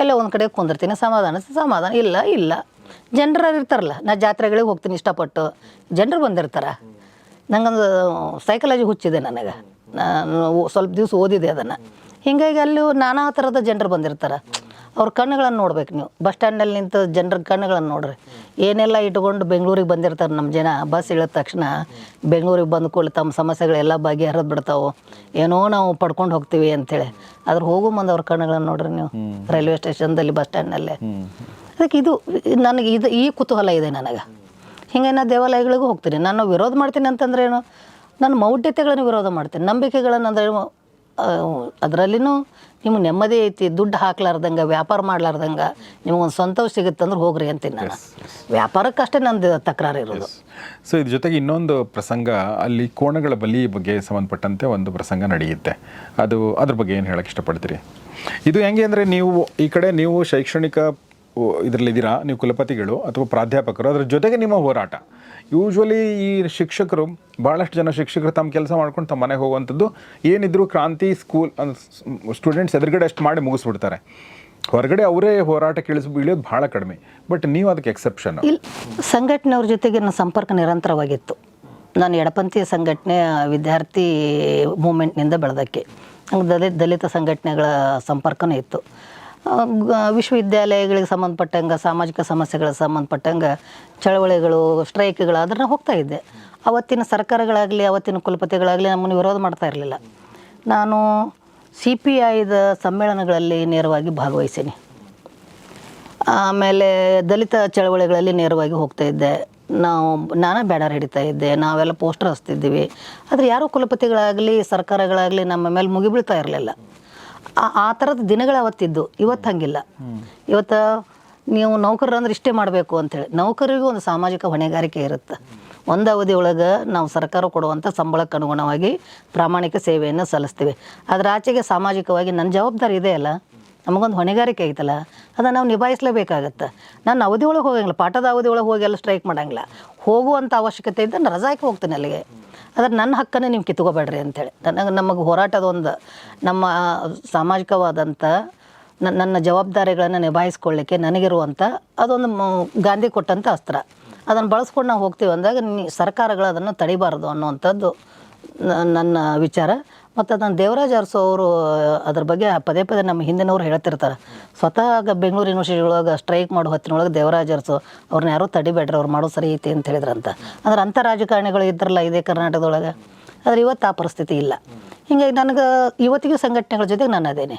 ಎಲ್ಲೋ ಒಂದು ಕಡೆ ಕುಂದಿರ್ತೀನಿ, ಸಮಾಧಾನ ಸಮಾಧಾನ. ಇಲ್ಲ ಇಲ್ಲ. ಜನರ ಇರ್ತಾರಲ್ಲ, ನಾ ಜಾತ್ರೆಗಳಿಗೆ ಹೋಗ್ತೀನಿ ಇಷ್ಟಪಟ್ಟು. ಜನರು ಬಂದಿರ್ತಾರೆ. ನಂಗೊಂದು ಸೈಕಾಲಜಿ ಹುಚ್ಚಿದೆ ನನಗೆ. ನಾನು ಸ್ವಲ್ಪ ದಿವಸ ಓದಿದೆ ಅದನ್ನು. ಹೀಗಾಗಿ ಅಲ್ಲಿ ನಾನಾ ಥರದ ಜನರು ಬಂದಿರ್ತಾರೆ. ಅವ್ರ ಕಣ್ಣುಗಳನ್ನು ನೋಡ್ಬೇಕು ನೀವು. ಬಸ್ ಸ್ಟ್ಯಾಂಡಲ್ಲಿ ನಿಂತು ಜನರ ಕಣ್ಣುಗಳನ್ನು ನೋಡ್ರಿ. ಏನೆಲ್ಲ ಇಟ್ಕೊಂಡು ಬೆಂಗಳೂರಿಗೆ ಬಂದಿರ್ತಾರೆ ನಮ್ಮ ಜನ. ಬಸ್ ಇಳಿದ ತಕ್ಷಣ ಬೆಂಗಳೂರಿಗೆ ಬಂದ ಕೂಡಲೇ ತಮ್ಮ ಸಮಸ್ಯೆಗಳೆಲ್ಲ ಬಗೆಹರಿದು ಬಿಡ್ತಾವೆ. ಏನೋ ನಾವು ಪಡ್ಕೊಂಡು ಹೋಗ್ತೀವಿ ಅಂತೇಳಿ. ಅದ್ರ ಹೋಗೋ ಮುಂದೆ ಅವ್ರ ಕಣ್ಣುಗಳನ್ನು ನೋಡ್ರಿ ನೀವು. ರೈಲ್ವೆ ಸ್ಟೇಷನ್ದಲ್ಲಿ ಬಸ್ ಸ್ಟ್ಯಾಂಡ್ನಲ್ಲೇ. ಅದಕ್ಕೆ ಇದು ನನಗೆ ಇದು ಈ ಕುತೂಹಲ ಇದೆ ನನಗೆ. ಹಿಂಗೆ ನಾ ದೇವಾಲಯಗಳಿಗೂ ಹೋಗ್ತೀನಿ. ನಾನು ವಿರೋಧ ಮಾಡ್ತೀನಿ ಅಂತಂದ್ರೆ ಏನು? ನನ್ನ ಮೌಢ್ಯತೆಗಳನ್ನು ವಿರೋಧ ಮಾಡ್ತೀನಿ. ನಂಬಿಕೆಗಳನ್ನು ಅಂದ್ರೆ ಅದರಲ್ಲಿನೂ ನಿಮ್ಗೆ ನೆಮ್ಮದಿ ಐತಿ ದುಡ್ಡು ಹಾಕ್ಲಾರ್ದಂಗೆ ವ್ಯಾಪಾರ ಮಾಡ್ಲಾರ್ದಂಗೆ ಸಂತೋಷ ಸಿಗುತ್ತೆ ಸಿಗುತ್ತಂದ್ರೆ ಹೋಗ್ರಿ ಅಂತೀನಿ ನಾನು. ವ್ಯಾಪಾರಕ್ಕಷ್ಟೇ ನಂದು ತಕರಾರು ಇರೋದು. ಸೊ ಇದ್ರ ಜೊತೆಗೆ ಇನ್ನೊಂದು ಪ್ರಸಂಗ ಅಲ್ಲಿ ಕೋಣಗಳ ಬಲಿ ಬಗ್ಗೆ ಸಂಬಂಧಪಟ್ಟಂತೆ ಒಂದು ಪ್ರಸಂಗ ನಡೆಯುತ್ತೆ. ಅದು ಅದ್ರ ಬಗ್ಗೆ ಏನು ಹೇಳಕ್ಕೆ ಇಷ್ಟಪಡ್ತೀರಿ? ಇದು ಹೆಂಗೆ ಅಂದರೆ ನೀವು ಈ ಕಡೆ ನೀವು ಶೈಕ್ಷಣಿಕ ಇದರಲ್ಲಿದ್ದೀರಾ ನೀವು ಕುಲಪತಿಗಳು ಅಥವಾ ಪ್ರಾಧ್ಯಾಪಕರು, ಅದರ ಜೊತೆಗೆ ನಿಮ್ಮ ಹೋರಾಟ. ಯೂಶ್ವಲಿ ಈ ಶಿಕ್ಷಕರು ಭಾಳಷ್ಟು ಜನ ಶಿಕ್ಷಕರು ತಮ್ಮ ಕೆಲಸ ಮಾಡ್ಕೊಂಡು ತಮ್ಮ ಮನೆಗೆ ಹೋಗುವಂಥದ್ದು. ಏನಿದ್ರು ಕ್ರಾಂತಿ ಸ್ಕೂಲ್ ಸ್ಟೂಡೆಂಟ್ಸ್ ಎದುರುಗಡೆ ಅಷ್ಟು ಮಾಡಿ ಮುಗಿಸ್ಬಿಡ್ತಾರೆ. ಹೊರಗಡೆ ಅವರೇ ಹೋರಾಟ ಕೇಳಿಸಿ ಇಳಿಯೋದು ಭಾಳ ಕಡಿಮೆ. ಬಟ್ ನೀವು ಅದಕ್ಕೆ ಎಕ್ಸೆಪ್ಷನ್ ಸಂಘಟನೆಯವ್ರ ಜೊತೆಗೆ ನನ್ನ ಸಂಪರ್ಕ ನಿರಂತರವಾಗಿತ್ತು. ನಾನು ಎಡಪಂಥೀಯ ಸಂಘಟನೆ, ವಿದ್ಯಾರ್ಥಿ ಮೂಮೆಂಟ್ನಿಂದ ಬೆಳೆದಕ್ಕೆ. ದಲಿತ ದಲಿತ ಸಂಘಟನೆಗಳ ಸಂಪರ್ಕನೂ ಇತ್ತು. ವಿಶ್ವವಿದ್ಯಾಲಯಗಳಿಗೆ ಸಂಬಂಧಪಟ್ಟಂಗೆ, ಸಾಮಾಜಿಕ ಸಮಸ್ಯೆಗಳಿಗೆ ಸಂಬಂಧಪಟ್ಟಂಗೆ ಚಳವಳಿಗಳು ಸ್ಟ್ರೈಕ್ಗಳು ಅದನ್ನು ಹೋಗ್ತಾ ಇದ್ದೆ. ಅವತ್ತಿನ ಸರ್ಕಾರಗಳಾಗಲಿ, ಅವತ್ತಿನ ಕುಲಪತಿಗಳಾಗಲಿ ನಮ್ಮನ್ನು ವಿರೋಧ ಮಾಡ್ತಾ ಇರಲಿಲ್ಲ. ನಾನು ಸಿ ಪಿ ಐದ ಸಮ್ಮೇಳನಗಳಲ್ಲಿ ನೇರವಾಗಿ ಭಾಗವಹಿಸೀನಿ. ಆಮೇಲೆ ದಲಿತ ಚಳವಳಿಗಳಲ್ಲಿ ನೇರವಾಗಿ ಹೋಗ್ತಾ ಇದ್ದೆ. ನಾವು ನಾನೇ ಬ್ಯಾನರ್ ಹಿಡಿತಾ ಇದ್ದೆ. ನಾವೆಲ್ಲ ಪೋಸ್ಟರ್ ಹಚ್ತಿದ್ದೀವಿ. ಆದರೆ ಯಾರೋ ಕುಲಪತಿಗಳಾಗಲಿ, ಸರ್ಕಾರಗಳಾಗಲಿ ನಮ್ಮ ಮೇಲೆ ಮುಗಿಬೀಳ್ತಾ ಇರಲಿಲ್ಲ. ಆ- ಥರದ ದಿನಗಳು ಅವತ್ತಿದ್ದು. ಇವತ್ತು ಹಂಗಿಲ್ಲ. ಇವತ್ತು ನೀವು ನೌಕರರು ಅಂದ್ರೆ ಇಷ್ಟೇ ಮಾಡಬೇಕು ಅಂತೇಳಿ. ನೌಕರಿಗೂ ಒಂದು ಸಾಮಾಜಿಕ ಹೊಣೆಗಾರಿಕೆ ಇರುತ್ತೆ. ಒಂದು ಅವಧಿ ಒಳಗೆ ನಾವು ಸರ್ಕಾರ ಕೊಡುವಂಥ ಸಂಬಳಕ್ಕೆ ಅನುಗುಣವಾಗಿ ಪ್ರಾಮಾಣಿಕ ಸೇವೆಯನ್ನು ಸಲ್ಲಿಸ್ತೀವಿ. ಅದರ ಆಚೆಗೆ ಸಾಮಾಜಿಕವಾಗಿ ನನ್ನ ಜವಾಬ್ದಾರಿ ಇದೆ ಅಲ್ಲ? ನಮಗೊಂದು ಹೊಣೆಗಾರಿಕೆ ಐತಲ್ಲ? ಅದನ್ನು ನಾವು ನಿಭಾಯಿಸಲೇಬೇಕಾಗತ್ತೆ. ನಾನು ಅವಧಿ ಒಳಗೆ ಹೋಗಂಗಿಲ್ಲ. ಪಾಠದ ಅವಧಿ ಒಳಗೆ ಹೋಗಿ ಎಲ್ಲ ಸ್ಟ್ರೈಕ್ ಮಾಡೋಂಗಿಲ್ಲ. ಹೋಗುವಂಥ ಅವಶ್ಯಕತೆ ಇದ್ದರೆ ನಾನು ರಜಾಕ್ಕೆ ಹೋಗ್ತೀನಿ ಅಲ್ಲಿಗೆ. ಆದರೆ ನನ್ನ ಹಕ್ಕನ್ನು ನೀವು ಕಿತ್ಕೋಬೇಡ್ರಿ ಅಂಥೇಳಿ ನನಗೆ ನಮಗೆ ಹೋರಾಟದ ಒಂದು, ನಮ್ಮ ಸಾಮಾಜಿಕವಾದಂಥ ನನ್ನ ಜವಾಬ್ದಾರಿಗಳನ್ನು ನಿಭಾಯಿಸ್ಕೊಳ್ಳಿಕ್ಕೆ ನನಗಿರುವಂಥ ಅದೊಂದು ಗಾಂಧಿ ಕೊಟ್ಟಂಥ ಅಸ್ತ್ರ. ಅದನ್ನು ಬಳಸ್ಕೊಂಡು ನಾವು ಹೋಗ್ತೀವಿ ಅಂದಾಗ ನೀ, ಸರ್ಕಾರಗಳು ಅದನ್ನು ತಡಿಬಾರ್ದು ಅನ್ನುವಂಥದ್ದು ನನ್ನ ವಿಚಾರ. ಮತ್ತು ಅದನ್ನು ದೇವರಾಜ್ ಅರಸು ಅವರು ಅದ್ರ ಬಗ್ಗೆ ಪದೇ ಪದೇ ನಮ್ಮ ಹಿಂದಿನವ್ರು ಹೇಳ್ತಿರ್ತಾರೆ. ಸ್ವತಃ ಆಗ ಬೆಂಗಳೂರು ಯೂನಿವರ್ಸಿಟಿ ಒಳಗೆ ಸ್ಟ್ರೈಕ್ ಮಾಡೋ ಹೊತ್ತಿನೊಳಗೆ ದೇವರಾಜ್ ಅರಸು ಅವ್ರನ್ನ ಯಾರೂ ತಡಿಬೇಡ್ರಿ, ಅವ್ರು ಮಾಡೋ ಸರಿ ಐತಿ ಅಂತ ಹೇಳಿದ್ರಂತ. ಅಂದ್ರೆ ಅಂಥ ರಾಜಕಾರಣಿಗಳು ಇದ್ರಲ್ಲ ಇದೇ ಕರ್ನಾಟಕದೊಳಗೆ. ಆದರೆ ಇವತ್ತು ಆ ಪರಿಸ್ಥಿತಿ ಇಲ್ಲ. ಹಿಂಗಾಗಿ ನನಗೆ ಇವತ್ತಿಗೂ ಸಂಘಟನೆಗಳ ಜೊತೆಗೆ ನಾನು ಅದೇನೆ.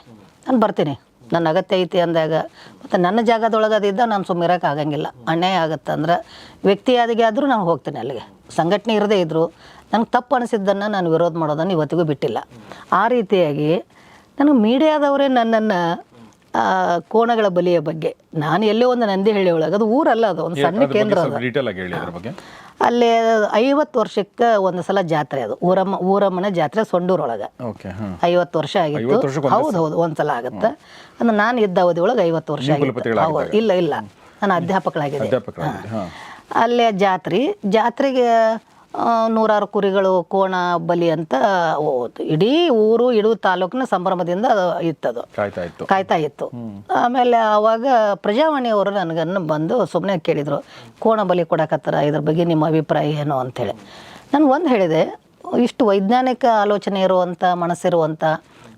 ನಾನು ಬರ್ತೀನಿ. ನನ್ನ ಅಗತ್ಯ ಐತಿ ಅಂದಾಗ. ಮತ್ತು ನನ್ನ ಜಾಗದೊಳಗೆ ಅದಿದ್ದ ನಾನು ಸುಮ್ಮಿರೋಕೆ ಆಗಂಗಿಲ್ಲ. ಅನ್ಯಾಯ ಆಗುತ್ತೆ ಅಂದ್ರೆ ವ್ಯಕ್ತಿಯಾದಿಗೆ ಆದರೂ ನಾನು ಹೋಗ್ತೀನಿ ಅಲ್ಲಿಗೆ. ಸಂಘಟನೆ ಇರದೇ ಇದ್ದರು ನನಗೆ ತಪ್ಪು ಅನಿಸಿದ್ದನ್ನು ನಾನು ವಿರೋಧ ಮಾಡೋದನ್ನು ಇವತ್ತಿಗೂ ಬಿಟ್ಟಿಲ್ಲ. ಆ ರೀತಿಯಾಗಿ ನನಗೆ ಮೀಡಿಯಾದವರೇ ನನ್ನನ್ನು ಕೋಣಗಳ ಬಲಿಯ ಬಗ್ಗೆ. ನಾನು ಎಲ್ಲೋ ಒಂದು ನಂದಿ ಹೇಳಿ ಒಳಗೆ ಅದು ಊರಲ್ಲ ಅದು ಒಂದು ಸಣ್ಣ ಕೇಂದ್ರ ಅದು. ಅಲ್ಲಿ ಐವತ್ತು ವರ್ಷಕ್ಕೆ ಒಂದು ಸಲ ಜಾತ್ರೆ ಅದು ಊರಮ್ಮ ಊರಮ್ಮನ ಜಾತ್ರೆ ಸೊಂಡೂರೊಳಗೆ. ಐವತ್ತು ವರ್ಷ ಆಗಿತ್ತು. ಹೌದು ಹೌದು ಒಂದು ಸಲ ಆಗುತ್ತೆ ಅಂದ್ರೆ ನಾನು ಇದ್ದ ಅವಧಿ ಒಳಗೆ ಐವತ್ತು ವರ್ಷ ಆಗಿತ್ತು. ಇಲ್ಲ ಇಲ್ಲ. ನಾನು ಅಧ್ಯಾಪಕಳಾಗಿದ್ದೆ ಅಲ್ಲೇ ಜಾತ್ರೆ ಜಾತ್ರೆಗೆ ನೂರಾರು ಕುರಿಗಳು ಕೋಣ ಬಲಿ ಅಂತ. ಇಡೀ ಊರು ಇಡೂ ತಾಲೂಕಿನ ಸಂಭ್ರಮದಿಂದ ಅದು ಇತ್ತದು. ಕಾಯ್ತಾ ಇತ್ತು. ಆಮೇಲೆ ಆವಾಗ ಪ್ರಜಾವಾಣಿಯವರು ನನಗನ್ನು ಬಂದು ಸುಮ್ಮನೆ ಕೇಳಿದರು ಕೋಣ ಬಲಿ ಕೊಡಕತ್ತಾರ? ಇದ್ರ ಬಗ್ಗೆ ನಿಮ್ಮ ಅಭಿಪ್ರಾಯ ಏನು? ಅಂತೇಳಿ. ನಾನು ಒಂದು ಹೇಳಿದೆ ಇಷ್ಟು ವೈಜ್ಞಾನಿಕ ಆಲೋಚನೆ ಇರುವಂಥ ಮನಸ್ಸಿರುವಂಥ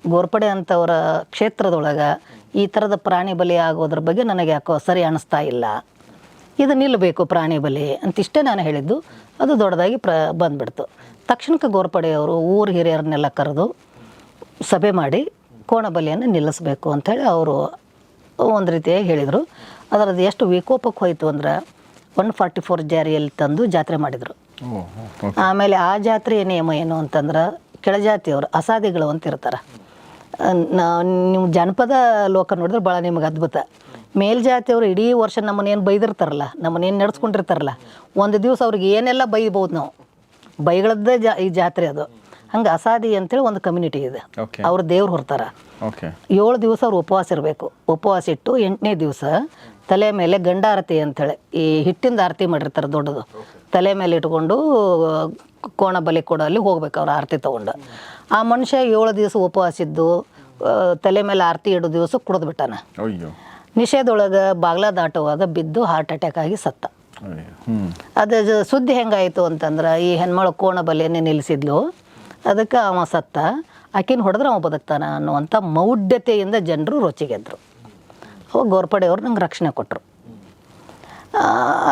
ಗೋರ್ಪಡೆ ಅಂಥವರ ಕ್ಷೇತ್ರದೊಳಗೆ ಈ ಥರದ ಪ್ರಾಣಿ ಬಲಿ ಆಗೋದ್ರ ಬಗ್ಗೆ ನನಗೆ ಯಾಕೋ ಸರಿ ಅನಿಸ್ತಾ ಇಲ್ಲ. ಇದು ನಿಲ್ಲಬೇಕು ಪ್ರಾಣಿ ಬಲಿ. ಅಂತಿಷ್ಟೇ ನಾನು ಹೇಳಿದ್ದು. ಅದು ದೊಡ್ಡದಾಗಿ ಪ್ರ ಬಂದ್ಬಿಡ್ತು. ತಕ್ಷಣಕ್ಕೆ ಗೋರ್ಪಡೆಯವರು ಊರು ಹಿರಿಯರನ್ನೆಲ್ಲ ಕರೆದು ಸಭೆ ಮಾಡಿ ಕೋಣಬಲಿಯನ್ನು ನಿಲ್ಲಿಸಬೇಕು ಅಂಥೇಳಿ ಅವರು ಒಂದು ರೀತಿಯಾಗಿ ಹೇಳಿದರು. ಅದರದ್ದು ಎಷ್ಟು ವಿಕೋಪಕ್ಕೆ ಹೋಯಿತು ಅಂದ್ರೆ ಒನ್ ಫಾರ್ಟಿ ಫೋರ್ ಜಾರಿಯಲ್ಲಿ ತಂದು ಜಾತ್ರೆ ಮಾಡಿದರು. ಆಮೇಲೆ ಆ ಜಾತ್ರೆಯ ನಿಯಮ ಏನು ಅಂತಂದ್ರೆ ಕೆಳಜಾತಿಯವರು ಅಸಾದಿಗಳು ಅಂತ ಇರ್ತಾರೆ ನೀವು ಜನಪದ ಲೋಕ ನೋಡಿದ್ರೆ ಭಾಳ ನಿಮ್ಗೆ ಅದ್ಭುತ. ಮೇಲ್ಜಾತಿಯವರು ಇಡೀ ವರ್ಷ ನಮ್ಮನ್ನೇನು ಬೈದಿರ್ತಾರಲ್ಲ ನಮ್ಮನ್ನೇನು ನಡೆಸ್ಕೊಂಡಿರ್ತಾರಲ್ಲ ಒಂದು ದಿವಸ ಅವ್ರಿಗೆ ಏನೆಲ್ಲ ಬೈಬೋದು ನಾವು? ಬೈಗಳದ್ದೇ ಜಾ ಈ ಜಾತ್ರೆ ಅದು. ಹಂಗೆ ಅಸಾದಿ ಅಂತೇಳಿ ಒಂದು ಕಮ್ಯುನಿಟಿ ಇದೆ. ಅವ್ರು ದೇವ್ರು ಹೊರ್ತಾರೆ. ಏಳು ದಿವಸ ಅವ್ರು ಉಪವಾಸ ಇರಬೇಕು. ಉಪವಾಸ ಇಟ್ಟು ಎಂಟನೇ ದಿವಸ ತಲೆ ಮೇಲೆ ಗಂಡಾರತಿ ಅಂತೇಳಿ ಈ ಹಿಟ್ಟಿಂದ ಆರತಿ ಮಾಡಿರ್ತಾರೆ ದೊಡ್ಡದು. ತಲೆ ಮೇಲೆ ಇಟ್ಕೊಂಡು ಕೋಣ ಬಲಿ ಕೊಡೋ ಅಲ್ಲಿ ಹೋಗ್ಬೇಕು ಅವ್ರು ಆರತಿ ತೊಗೊಂಡು. ಆ ಮನುಷ್ಯ ಏಳು ದಿವಸ ಉಪವಾಸ ಇದ್ದು ತಲೆ ಮೇಲೆ ಆರತಿ ಎರಡು ದಿವಸ ಕುಡಿದ್ಬಿಟ್ಟಾನ ನಿಷೇಧೊಳಗೆ ಬಾಗ್ಲ ದಾಟುವಾಗ ಬಿದ್ದು ಹಾರ್ಟ್ ಅಟ್ಯಾಕ್ ಆಗಿ ಸತ್ತ. ಅದ ಸುದ್ದಿ ಹೆಂಗಾಯಿತು ಅಂತಂದ್ರೆ ಈ ಹೆಣ್ಮಳು ಕೋಣ ಬಲೆಯನ್ನೇ ನಿಲ್ಲಿಸಿದ್ಲು ಅದಕ್ಕೆ ಅವ ಸತ್ತ ಆಕಿನ ಹೊಡೆದ್ರೆ ಅವ ಬದುಕ್ತಾನ ಅನ್ನುವಂಥ ಮೌಢ್ಯತೆಯಿಂದ ಜನರು ರುಚಿಗೆದ್ರು ಅವಾಗ ಗೋರ್ಪಡೆಯವ್ರು ನಂಗೆ ರಕ್ಷಣೆ ಕೊಟ್ಟರು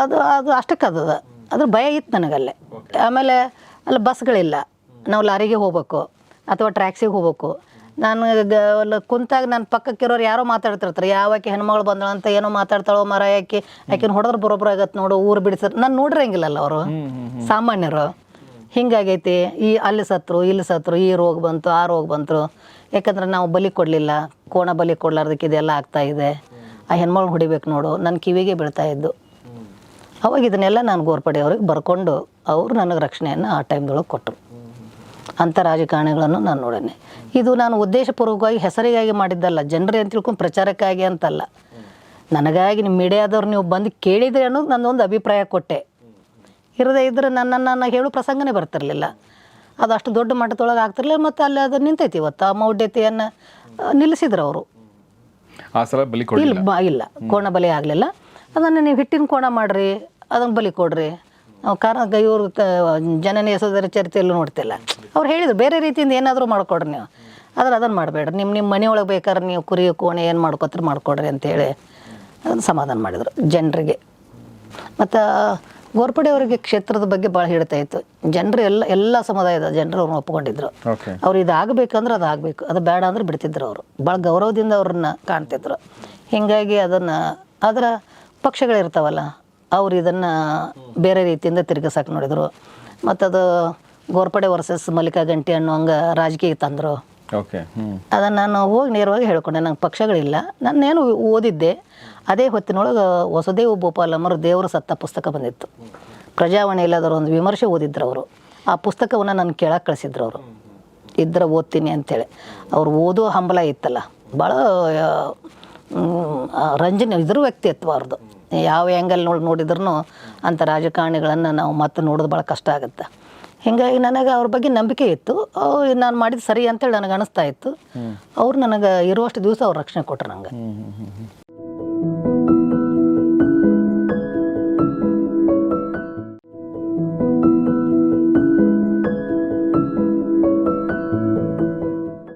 ಅದು ಅದು ಅಷ್ಟಕ್ಕೆ ಅದು ಅದ್ರ ಭಯ ಇತ್ತು ನನಗಲ್ಲೇ. ಆಮೇಲೆ ಅಲ್ಲಿ ಬಸ್ಗಳಿಲ್ಲ ನಾವು ಲಾರಿಗೆ ಹೋಗ್ಬೇಕು ಅಥವಾ ಟ್ರ್ಯಾಕ್ಸಿಗೆ ಹೋಗ್ಬೇಕು. ನಾನು ಅಲ್ಲಿ ಕುಂತಾಗ ನನ್ನ ಪಕ್ಕಕ್ಕಿರೋರು ಯಾರೋ ಮಾತಾಡ್ತಿರ್ತಾರೆ. ಯಾವಾಕೆ ಹೆಣ್ಮಗಳು ಬಂದಳು ಅಂತ ಏನೋ ಮಾತಾಡ್ತಾಳೋ ಮರ ಯಾಕೆ ಆಕಿನ ಹೊಡೆದ್ರೆ ಬರೋಬ್ಬರ ಆಗತ್ತೆ ನೋಡು ಊರು ಬಿಡಿಸ್ತಾರೆ ನಾನು ನೋಡಿರಂಗಿಲ್ಲಲ್ಲ ಅವರು. ಸಾಮಾನ್ಯರು. ಹಿಂಗಾಗೈತಿ ಈ ಅಲ್ಲಿ ಸತ್ರು ಇಲ್ಲಿ ಸತ್ರು ಈ ರೋಗ ಬಂತು ಆ ರೋಗ ಬಂತು. ಯಾಕಂದ್ರೆ ನಾವು ಬಲಿ ಕೊಡಲಿಲ್ಲ. ಕೋಣ ಬಲಿ ಕೊಡ್ಲಾರ್ದಕ್ಕೆ ಇದೆಲ್ಲ ಆಗ್ತಾ ಇದೆ. ಆ ಹೆಣ್ಮಗಳು ಹೊಡಿಬೇಕು ನೋಡು. ನನ್ನ ಕಿವಿಗೆ ಬೀಳ್ತಾ ಇದ್ದು. ಅವಾಗ ಇದನ್ನೆಲ್ಲ ನಾನು ಗೋರ್ಪಡೆ ಅವ್ರಿಗೆ ಬರ್ಕೊಂಡು ಅವರು ನನಗೆ ರಕ್ಷಣೆಯನ್ನು ಆ ಟೈಮ್ದೊಳಗೆ ಕೊಟ್ಟರು. ಅಂಥ ರಾಜಕಾರಣಿಗಳನ್ನು ನಾನು ನೋಡೇನೆ. ಇದು ನಾನು ಉದ್ದೇಶಪೂರ್ವಕವಾಗಿ ಹೆಸರಿಗಾಗಿ ಮಾಡಿದ್ದಲ್ಲ ಜನರೇ ಅಂತ ತಿಳ್ಕೊಂಡು ಪ್ರಚಾರಕ್ಕಾಗಿ ಅಂತಲ್ಲ. ನನಗಾಗಿ ನಿಮ್ಮ ಮೀಡಿಯಾದವ್ರು ನೀವು ಬಂದು ಕೇಳಿದ್ರೆ ಅನ್ನೋದು ನನ್ನೊಂದು ಅಭಿಪ್ರಾಯ ಕೊಟ್ಟೆ. ಇರದೇ ಇದ್ರೆ ನನ್ನನ್ನು ನಾನು ಹೇಳೋ ಪ್ರಸಂಗನೇ ಬರ್ತಿರಲಿಲ್ಲ. ಅದು ಅಷ್ಟು ದೊಡ್ಡ ಮಟ್ಟದೊಳಗೆ ಆಗ್ತಿರ್ಲಿಲ್ಲ ಮತ್ತು ಅಲ್ಲಿ ಅದು ನಿಂತೈತಿ ಇವತ್ತು ಆ ಮೌಢ್ಯತೆಯನ್ನು ನಿಲ್ಲಿಸಿದ್ರು ಅವರು. ಇಲ್ಲ ಬ ಇಲ್ಲ ಕೋಣ ಬಲಿ ಆಗಲಿಲ್ಲ. ಅದನ್ನು ನೀವು ಹಿಟ್ಟಿನ ಕೋಣ ಮಾಡಿರಿ ಅದನ್ನು ಬಲಿ ಕೊಡ್ರಿ. ಕಾರಣ ಇವ್ರ ಜನನೇ ಹೆಸರ ಚರಿತ್ರೆಯಲ್ಲೂ ನೋಡ್ತಿಲ್ಲ. ಅವ್ರು ಹೇಳಿದ್ರು ಬೇರೆ ರೀತಿಯಿಂದ ಏನಾದರೂ ಮಾಡಿಕೊಡ್ರಿ ನೀವು. ಆದ್ರೆ ಅದನ್ನು ಮಾಡಬೇಡ್ರಿ. ನಿಮ್ಮ ನಿಮ್ಮ ಮನೆಯೊಳಗೆ ಬೇಕಾದ್ರೆ ನೀವು ಕುರಿ ಕೋಣೆ ಏನು ಮಾಡ್ಕೋತಾರೆ ಮಾಡಿಕೊಡ್ರಿ ಅಂತೇಳಿ ಅದನ್ನು ಸಮಾಧಾನ ಮಾಡಿದರು ಜನರಿಗೆ. ಮತ್ತು ಗೋರ್ಪಡೆ ಅವರಿಗೆ ಕ್ಷೇತ್ರದ ಬಗ್ಗೆ ಭಾಳ ಹೇಳ್ತಾ ಇತ್ತು. ಜನರು ಎಲ್ಲ ಎಲ್ಲ ಸಮುದಾಯದ ಜನರು ಅವ್ರನ್ನ ಒಪ್ಕೊಂಡಿದ್ರು. ಅವ್ರು ಇದಾಗಬೇಕಂದ್ರೆ ಅದು ಆಗಬೇಕು ಅದು ಬೇಡ ಅಂದ್ರೆ ಬಿಡ್ತಿದ್ರು ಅವರು. ಭಾಳ ಗೌರವದಿಂದ ಅವ್ರನ್ನ ಕಾಣ್ತಿದ್ರು. ಹೀಗಾಗಿ ಅದನ್ನು ಅದರ ಪಕ್ಷಗಳಿರ್ತಾವಲ್ಲ ಅವ್ರು ಇದನ್ನು ಬೇರೆ ರೀತಿಯಿಂದ ತಿರುಗಿಸಕ್ಕೆ ನೋಡಿದರು. ಮತ್ತು ಅದು ಗೋರ್ಪಡೆ ವರ್ಸಸ್ ಮಲ್ಲಿಕಾ ಗಂಟಿ ಅನ್ನೋ ಹಂಗೆ ರಾಜಕೀಯ ತಂದರು. ಅದನ್ನು ನಾನು ಹೋಗಿ ನೇರವಾಗಿ ಹೇಳ್ಕೊಂಡೆ ನಂಗೆ ಪಕ್ಷಗಳಿಲ್ಲ. ನಾನೇನು ಓದಿದ್ದೆ ಅದೇ ಹೊತ್ತಿನೊಳಗೆ ವಸುದೇವ ಗೋಪಾಲಮ್ಮರು ದೇವರು ಸತ್ತ ಪುಸ್ತಕ ಬಂದಿತ್ತು. ಪ್ರಜಾವಾಣಿಯಲ್ಲಿ ಅದರ ಒಂದು ವಿಮರ್ಶೆ ಓದಿದ್ರು ಅವರು. ಆ ಪುಸ್ತಕವನ್ನು ನಾನು ಕೇಳಕ್ಕೆ ಕಳಿಸಿದ್ರು ಅವರು. ಇದ್ರೆ ಓದ್ತೀನಿ ಅಂತೇಳಿ. ಅವ್ರು ಓದೋ ಹಂಬಲ ಇತ್ತಲ್ಲ. ಭಾಳ ರಂಜನೆ ಇದ್ರ ವ್ಯಕ್ತಿತ್ವ ಅವ್ರದ್ದು ಯಾವ ಆ್ಯಂಗಲ್ ನೋಡಿ ನೋಡಿದ್ರು ಅಂಥ ರಾಜಕಾರಣಿಗಳನ್ನು ನಾವು ಮತ್ತೆ ನೋಡೋದು ಭಾಳ ಕಷ್ಟ ಆಗುತ್ತೆ. ಹೀಗಾಗಿ ನನಗೆ ಅವ್ರ ಬಗ್ಗೆ ನಂಬಿಕೆ ಇತ್ತು. ನಾನು ಮಾಡಿದ್ದು ಸರಿ ಅಂತೇಳಿ ನನಗೆ ಅನಿಸ್ತಾ ಇತ್ತು. ಅವ್ರು ನನಗೆ ಇರುವಷ್ಟು ದಿವಸ ಅವ್ರು ರಕ್ಷಣೆ ಕೊಟ್ರು ನಂಗೆ.